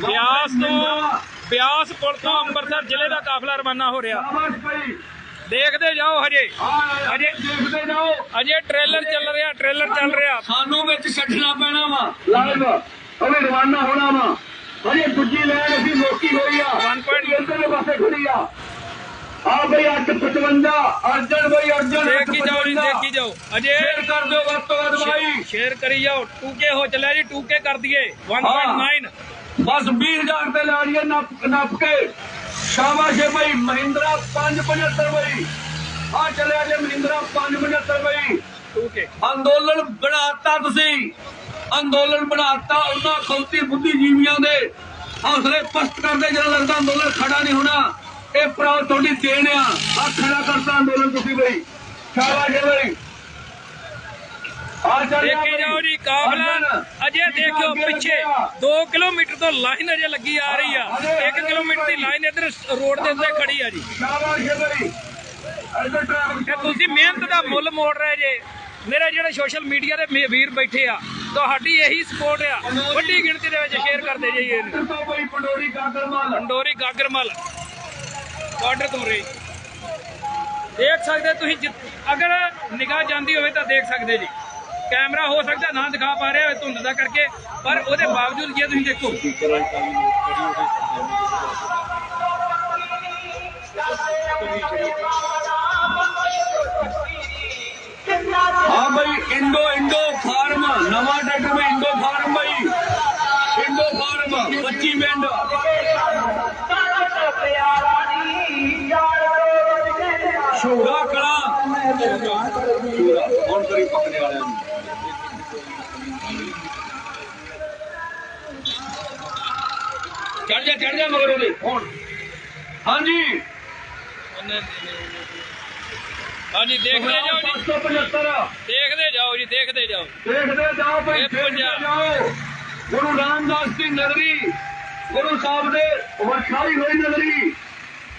ਬਿਆਸ ਤੋਂ ਬਿਆਸ ਪੁਲ ਤੋਂ ਅੰਮ੍ਰਿਤਸਰ ਜ਼ਿਲ੍ਹੇ ਦਾ ਕਾਫਲਾ ਰਵਾਨਾ ਹੋ ਰਿਹਾ। ਸ਼ਾਬਾਸ਼ ਬਈ। ਦੇਖਦੇ ਜਾਓ ਹਜੇ। ਅਜੇ- ਦੇਖਦੇ ਜਾਓ। ਅਜੇ ਟ੍ਰੇਲਰ ਚੱਲ ਰਿਹਾ ਟ੍ਰੇਲਰ ਚੱਲ ਰਿਹਾ। ਸਾਨੂੰ ਵਿੱਚ ਛੱਡਣਾ ਪੈਣਾ ਵਾ। ਲਾਈਵ ਉਹਨੇ ਰਵਾਨਾ ਹੋਣਾ ਵਾ। ਹਜੇ ਦੂਜੀ ਲੈਣ ਅਸੀਂ ਲੋਕੀ ਹੋਈ ਆ। 1.8 ਇੱਧਰਲੇ ਪਾਸੇ ਖੜੀ ਆ। ਆ ਬਈ 855 ਅਰਜਨ ਬਈ ਅਰਜਨ ਦੇਖੀ ਜਾਓ ਜੀ 855 ਦੇਖੀ ਜਾਓ। ਅਜੇ ਸ਼ੇਅਰ ਕਰ ਦਿਓ ਵੱਧ ਤੋਂ ਵੱਧ ਬਾਈ। ਸ਼ੇਅਰ ਕਰੀ ਜਾਓ। 2K ਹੋ ਚੱਲਿਆ ਜੀ 2K ਕਰ ਦਈਏ। 1.9 ਬਸ 20000 ਤੇ ਲਾ ਲਈਏ ਨੱਪ ਨੱਪ ਕੇ। ਸ਼ਾਬਾਸ਼ ਏ ਭਾਈ ਮਹਿੰਦਰਾ 575 ਬਈ। ਆ ਚੱਲਿਆ ਜੇ ਮਹਿੰਦਰਾ 575 ਬਈ। 2K ਅੰਦੋਲਨ ਬਣਾਤਾ ਤੁਸੀਂ। ਅੰਦੋਲਨ ਬਣਾਤਾ ਉਹਨਾਂ ਖੌਤੀ ਬੁੱਧੀਜੀਵੀਆਂ ਦੇ। ਹੌਸਲੇ ਪਸਤ ਕਰਦੇ ਜਦੋਂ ਲੱਗਦਾ ਅੰਦੋਲਨ ਖੜਾ ਨਹੀਂ ਹੋਣਾ, ਇਹ ਪ੍ਰਾਉ ਤੁਹਾਡੀ ਦੇਣ ਆ। ਆ ਖੜਾ ਕਰਤਾ ਅੰਦੋਲਨ ਤੁਸੀਂ ਬਈ। ਸ਼ਾਬਾਸ਼ ਏ ਬਈ। ਦੇਖੀ। ਜਾਓ ਜੀ ਕਾਫਲਾ ਅਰਜਨ, ਅਜੇ ਦੇਖਿਓ ਪਿੱਛੇ ਲੱਗਿਆ। 2 ਕਿਲੋਮੀਟਰ ਤੋਂ ਲਾਈਨ ਅਜੇ ਲੱਗੀ ਆ ਰਹੀ ਆ। 1 ਕਿਲੋਮੀਟਰ ਦੀ ਲਾਈਨ ਇੱਧਰ ਰੋਡ ਦੇ ਉੱਤੇ ਖੜੀ ਆ ਜੀ। ਤੁਸੀਂ ਮਿਹਨਤ ਦਾ ਮੁੱਲ ਮੋੜ ਰਹੇ ਜੇ। ਮੇਰੇ ਜਿਹੜੇ ਸੋਸ਼ਲ ਮੀਡੀਆ ਦੇ ਵੀਰ ਬੈਠੇ ਆ ਤੁਹਾਡੀ ਇਹੀ ਸਪੋਰਟ ਆ। ਵੱਡੀ ਗਿਣਤੀ ਦੇ ਵਿੱਚ ਸ਼ੇਅਰ ਕਰਦੇ ਜਾਈਏ ਪੰਡੋਰੀ ਗਾਗਰਮਾਲ। ਪੰਡੋਰੀ ਗਾਗਰਮਲ। ਬਾਰਡਰ ਤੋਂ ਰੇ। ਦੇਖ ਸਕਦੇ ਤੁਸੀਂ ਅਗਰ ਨਿਗਾਹ ਜਾਂਦੀ ਹੋਵੇ ਤਾਂ ਦੇਖ ਸਕਦੇ ਜੀ। ਕੈਮਰਾ ਹੋ ਸਕਦਾ ਨਾ ਦਿਖਾ ਪਾ ਰਿਹਾ ਧੁੰਦ ਦਾ ਕਰਕੇ ਪਰ ਉਹਦੇ ਬਾਵਜੂਦ ਜੇ ਤੁਸੀਂ ਦੇਖੋ। ਹਾਂ ਭਾਈ ਇੰਡੋ ਇੰਡੋ ਫਾਰਮ ਨਵਾਂ ਟਰੈਕਟਰ ਭਾਈ ਇੰਡੋ ਫਾਰਮ ਭਾਈ ਇੰਡੋ ਫਾਰਮ 25 ਪਿੰਡ। ਸ਼ੋਰਾ ਕਲਾ ਸ਼ੋਰਾ। ਹੁਣ ਕਰੀ ਪਕੜੇ ਵਾਲਿਆਂ ਨੂੰ। ਚੜ ਜਾ ਚੜ ਜਾ ਮਗਰ ਉਹਦੇ ਹੁਣ। ਹਾਂਜੀ। ਹਾਂਜੀ ਦੇਖਦੇ ਜਾਓ ਜੀ। 575 ਦੇਖਦੇ ਜਾਓ ਜੀ ਦੇਖਦੇ ਜਾਓ। ਦੇਖਦੇ ਜਾਓ ਭਾਈ ਦੇਖਦੇ। ਜਾਓ। ਗੁਰੂ ਰਾਮਦਾਸ ਦੀ ਨਗਰੀ ਗੁਰੂ ਸਾਹਿਬ ਦੇ ਵਰਖਾਈ ਹੋਈ ਨਗਰੀ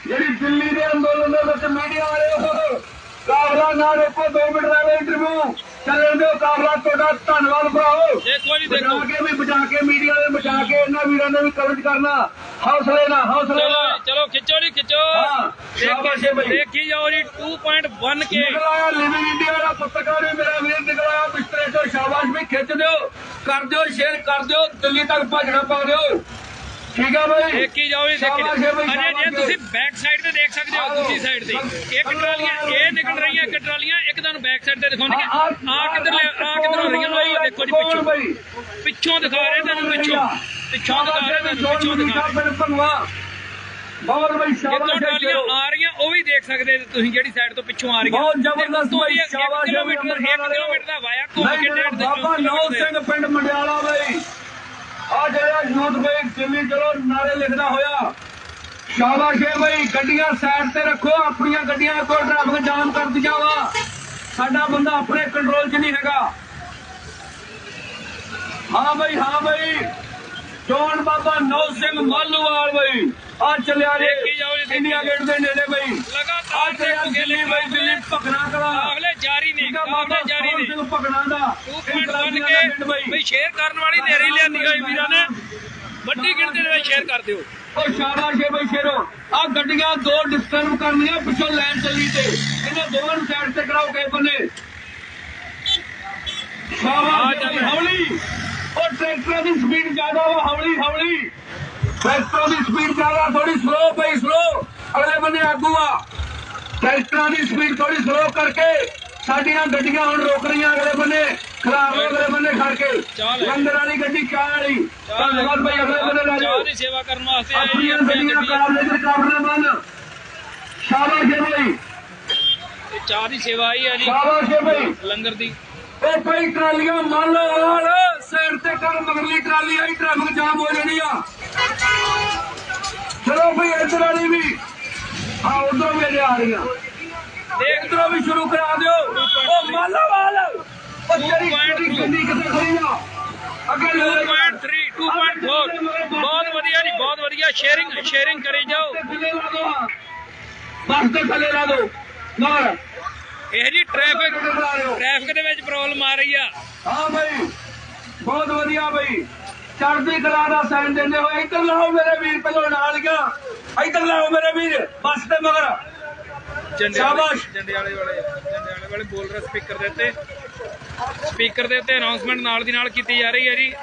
ਜਿਹੜੀ ਦਿੱਲੀ ਦੇ ਅੰਦੋਲਨ ਦੇ ਵਿੱਚ ਮੀਡੀਆ ਵਾਲੇ ਉਹ ਕਾਬਲਾ ਨਾ ਰੋਕੋ 2 ਮਿੰਟ ਦਾ ਇੰਟਰਵਿਊ ਚੱਲਣ ਦਿਓ ਕਾਬਲਾ ਤੁਹਾਡਾ ਧੰਨਵਾਦ ਭਰਾਓ ਦੇਖੋ ਜੀ ਬਚਾ ਦੇਖੋ ਕੇ ਵੀ ਬਚਾ ਕੇ ਮੀਡੀਆ ਦੇ ਬਚਾ ਕੇ ਇਹਨਾਂ ਵੀਰਾਂ ਨੇ ਵੀ ਕਵਰੇਜ ਕਰਨਾ। ਹੌਸਲੇ ਨਾਲ ਹੌਸਲੇ ਚਲੋ ਨਾਲ। ਚਲੋ ਖਿੱਚੋ ਜੀ ਖਿੱਚੋ। ਸ਼ਾਬਾਸ਼ ਦੇਖੀ ਬਈ। ਦੇਖੀ ਜਾਓ ਜੀ 2.1 ਕੇ। ਨਿਕਲਾਇਆ ਲਿਵਿੰਗ ਇੰਡੀਆ ਦਾ ਪੱਤਰਕਾਰ ਵੀ ਮੇਰਾ ਵੀਰ ਨਿਕਲਾਇਆ ਬਿਸਤਰੇ ਤੋਂ ਸ਼ਾਬਾਸ਼ ਵੀ ਖਿੱਚ ਦਿਓ। ਕਰ ਦਿਓ ਸ਼ੇਅਰ ਕਰ ਦਿਓ। ਦਿੱਲੀ ਤੱਕ ਭੱਜਣਾ ਪਾ ਦਿਓ। ਠੀਕ ਆ ਬਾਈ। ਦੇਖੀ ਜਾਓ ਜੀ ਦੇਖੀ ਅਜੇ ਜੇ। ਤੁਸੀਂ ਬੈਕ ਸਾਈਡ ਤੇ ਦੇਖ ਸਕਦੇ ਹੋ ਦੂਜੀ ਸਾਈਡ ਤੇ। ਇੱਕ ਟਰਾਲੀਆਂ ਇਹ ਨਿਕਲ ਰਹੀਆਂ ਇੱਕ ਟਰਾਲੀਆਂ ਇੱਕ ਤੁਹਾਨੂੰ ਬੈਕ ਸਾਈਡ ਤੇ ਦਿਖਾਉਣਗੇ ਆ ਕਿੱਧਰ ਆ ਕਿੱਧਰ ਹੋ ਰਹੀਆਂ ਆਹ ਦੇਖੋ ਜੀ ਪਿੱਛੋਂ। ਪਿੱਛੋਂ ਦਿਖਾ ਰਹੇ ਤੁਹਾਨੂੰ ਪਿੱਛੋਂ। ਪਿੱਛੋਂ ਦਿਖਾ ਰਹੇ ਤੁਹਾਨੂੰ ਪਿੱਛੋਂ ਦਿਖਾ ਰਹੇ। ਬਹੁਤ ਬਈ ਸ਼ਾਬਾਸ਼ ਏ ਟਰਾਲੀਆਂ। ਆ ਰਹੀਆਂ ਉਹ ਵੀ ਦੇਖ ਸਕਦੇ ਤੁਸੀਂ ਜਿਹੜੀ ਸਾਈਡ ਤੋਂ ਪਿੱਛੋਂ ਆ ਰਹੀਆਂ। ਬਹੁਤ ਜ਼ਬਰਦਸਤ ਬਾਈ, ਸ਼ਾਬਾਸ਼ ਕਿਲੋਮੀਟਰ ਬਈ, 1 ਕਿਲੋਮੀਟਰ ਦਾ ਵਾਇਆ ਘੁੰਮ ਕੇ ਡੇਢ ਦੇ ਬਾਬਾ ਨੌ ਸਿੰਘ ਪਿੰਡ ਮੰਡਿਆਲਾ ਬਈ। ਆ ਜਿਹੜਾ ਯੂਥ ਬਈ ਦਿੱਲੀ ਚਲੋ ਨਾਰੇ ਲਿਖਦਾ ਹੋਇਆ। ਸ਼ਾਬਾਸ਼ ਏ ਬਈ, ਗੱਡੀਆਂ ਸਾਈਡ ਤੇ ਰੱਖੋ, ਆਪਣੀਆਂ ਗੱਡੀਆਂ ਕੋਈ ਟ੍ਰੈਫਿਕ ਜਾਮ ਕਰ ਦਿਆ ਵਾ। ਸਾਡਾ ਬੰਦਾ ਆਪਣੇ ਕੰਟਰੋਲ 'ਚ ਨਹੀਂ ਹੈਗਾ। ਹਾਂ ਬਈ ਹਾਂ ਬਈ। ਚੋਣ ਬਾਬਾ ਨੌ ਸਿੰਘ ਮਾਲੂਵਾਲ ਬਈ। ਆ ਚੱਲਿਆ ਜੇ ਇੰਡੀਆ ਗੇਟ ਦੇ ਨੇੜੇ ਬਈ। ਲਗਾਤਾਰ ਦਿੱਲੀ ਬਈ ਦਿੱਲੀ ਭਗਣਾ ਕਲਾ ਕਾਫਲੇ ਜਾਰੀ ਨੇ ਬਾਬਾ ਜਾਰੀ ਨੇ। ਸਿੰਘ ਭਗਣਾ ਦਾ 2.1 ਕੇ ਬਈ। ਸ਼ੇਅਰ ਕਰਨ ਵਾਲੀ ਨੇਰੀ ਲਿਆਂਦੀ ਹੋਈ ਵੀਰਾਂ ਨੇ। ਵੱਡੀ ਗਿਣਤੀ ਦੇ ਵਿੱਚ ਸ਼ੇਅਰ ਕਰ ਦਿਓ। ਉਹ ਸ਼ਾਬਾਸ਼ ਏ ਬਈ ਸ਼ੇਰੋ। ਆ ਗੱਡੀਆਂ ਦੋ ਡਿਸਟਰਬ ਕਰਨੀਆਂ ਪਿੱਛੋਂ ਲਾਈਨ ਚੱਲੀ ਤੇ। ਇਹਨਾਂ ਦੋਵਾਂ ਨੂੰ ਸਾਈਡ ਤੇ ਕਰਾਓ ਕਈ ਬੰਨੇ ਸ਼ਾਬਾਸ਼ ਹੌਲੀ। ਉਹ ਟਰੈਕਟਰਾਂ ਦੀ ਸਪੀਡ ਜ਼ਿਆਦਾ ਵਾ ਹੌਲੀ ਹੌਲੀ। ਟਰੈਕਟਰਾਂ ਦੀ ਸਪੀਡ ਜ਼ਿਆਦਾ ਥੋੜੀ ਸਲੋ ਪਈ ਸਲੋ ਅਗਲੇ ਬੰਨੇ ਆਗੂ ਆ। ਟਰੈਕਟਰਾਂ ਦੀ ਸਪੀਡ ਥੋੜੀ ਸਲੋ ਕਰਕੇ ਸਾਡੀਆਂ ਗੱਡੀਆਂ ਹੁਣ ਰੁਕ ਰਹੀਆਂ ਅਗਲੇ ਬੰਨੇ। ਖਰਾਬ ਹੋ ਅਗਲੇ ਬੰਨੇ ਖੜ ਕੇ। ਲੰਗਰ ਵਾਲੀ ਗੱਡੀ ਚਾਹ ਵਾਲੀ। ਧੰਨਵਾਦ ਭਾਈ ਅਗਲੇ ਬੰਨੇ ਲੈ ਜਾਓ। ਦੀ ਸੇਵਾ ਕਰਨ ਵਾਸਤੇ ਆਏ ਜੀ ਆਪਣੀਆਂ ਗੱਡੀਆਂ ਕਾਬਲੇ ਤੇ ਕਾਬਲੇ ਬੰਨ ਸ਼ਾਬਾਸ਼ ਏ ਭਾਈ। ਚਾਹ ਦੀ ਸੇਵਾ ਆਈ ਹੈ ਜੀ। ਸ਼ਾਬਾਸ਼ ਏ ਭਾਈ। ਲੰਗਰ ਦੀ। ਉਹ ਭਾਈ ਟਰਾਲੀਆਂ ਮੰਨ ਲਓ ਸਾਈਡ ਤੇ ਕਰ ਮਗਰਲੀ ਟਰਾਲੀ ਆਈ ਟ੍ਰੈਫਿਕ ਜਾਮ ਹੋ ਜਾਣੀ ਆ। ਚਲੋ ਭਾਈ ਇੱਧਰ ਵਾਲੀ ਵੀ ਆ ਉਧਰੋਂ ਮੇਰੇ ਆ ਰਹੀਆਂ ਦੇਖ ਇੱਧਰੋਂ ਵੀ ਸ਼ੁਰੂ ਕਰਾ ਦਿਓ। ਉਹ ਮਾਲਾਵਾਲ ਉਹ ਤੇਰੀ ਗੱਡੀ ਕਿੱਥੇ ਖੜੀ ਆ। ਅੱਗੇ ਲੈ ਲੈ 2.3 2.4 ਬਹੁਤ ਵਧੀਆ ਜੀ ਬਹੁਤ ਵਧੀਆ। ਸ਼ੇਅਰਿੰਗ ਸ਼ੇਅਰਿੰਗ ਕਰੀ ਜਾਓ। ਬਸ ਤੇ ਥੱਲੇ ਲਾ ਦੋ ਮਗਰ ਇਹ ਜੀ ਟ੍ਰੈਫਿਕ ਟ੍ਰੈਫਿਕ ਦੇ ਵਿੱਚ ਪ੍ਰੋਬਲਮ ਆ ਰਹੀ ਆ। ਹਾਂ ਭਾਈ ਬਹੁਤ ਵਧੀਆ ਭਾਈ ਚੜ੍ਹਦੀ ਕਲਾ ਦਾ ਸਾਈਨ ਦਿੰਦੇ ਹੋਏ ਇੱਧਰ ਲਾਓ ਮੇਰੇ ਵੀਰ ਪਹਿਲੋਂ ਨਾਲ ਗਿਆ ਇੱਧਰ ਲਾਓ ਮੇਰੇ ਵੀਰ ਬੱਸ ਤੇ ਮਗਰ। ਜੰਡੇ ਸ਼ਾਬਾਸ਼। ਜੰਡੇ ਵਾਲੇ ਵਾਲੇ ਜੰਡੇ ਵਾਲੇ ਵਾਲੇ ਬੋਲ ਰਹੇ ਸਪੀਕਰ ਦੇ ਉੱਤੇ। ਸਪੀਕਰ ਦੇ ਉੱਤੇ ਅਨਾਉਂਸਮੈਂਟ ਨਾਲ ਦੀ ਨਾਲ ਕੀਤੀ ਜਾ ਰਹੀ ਹੈ ਜੀ।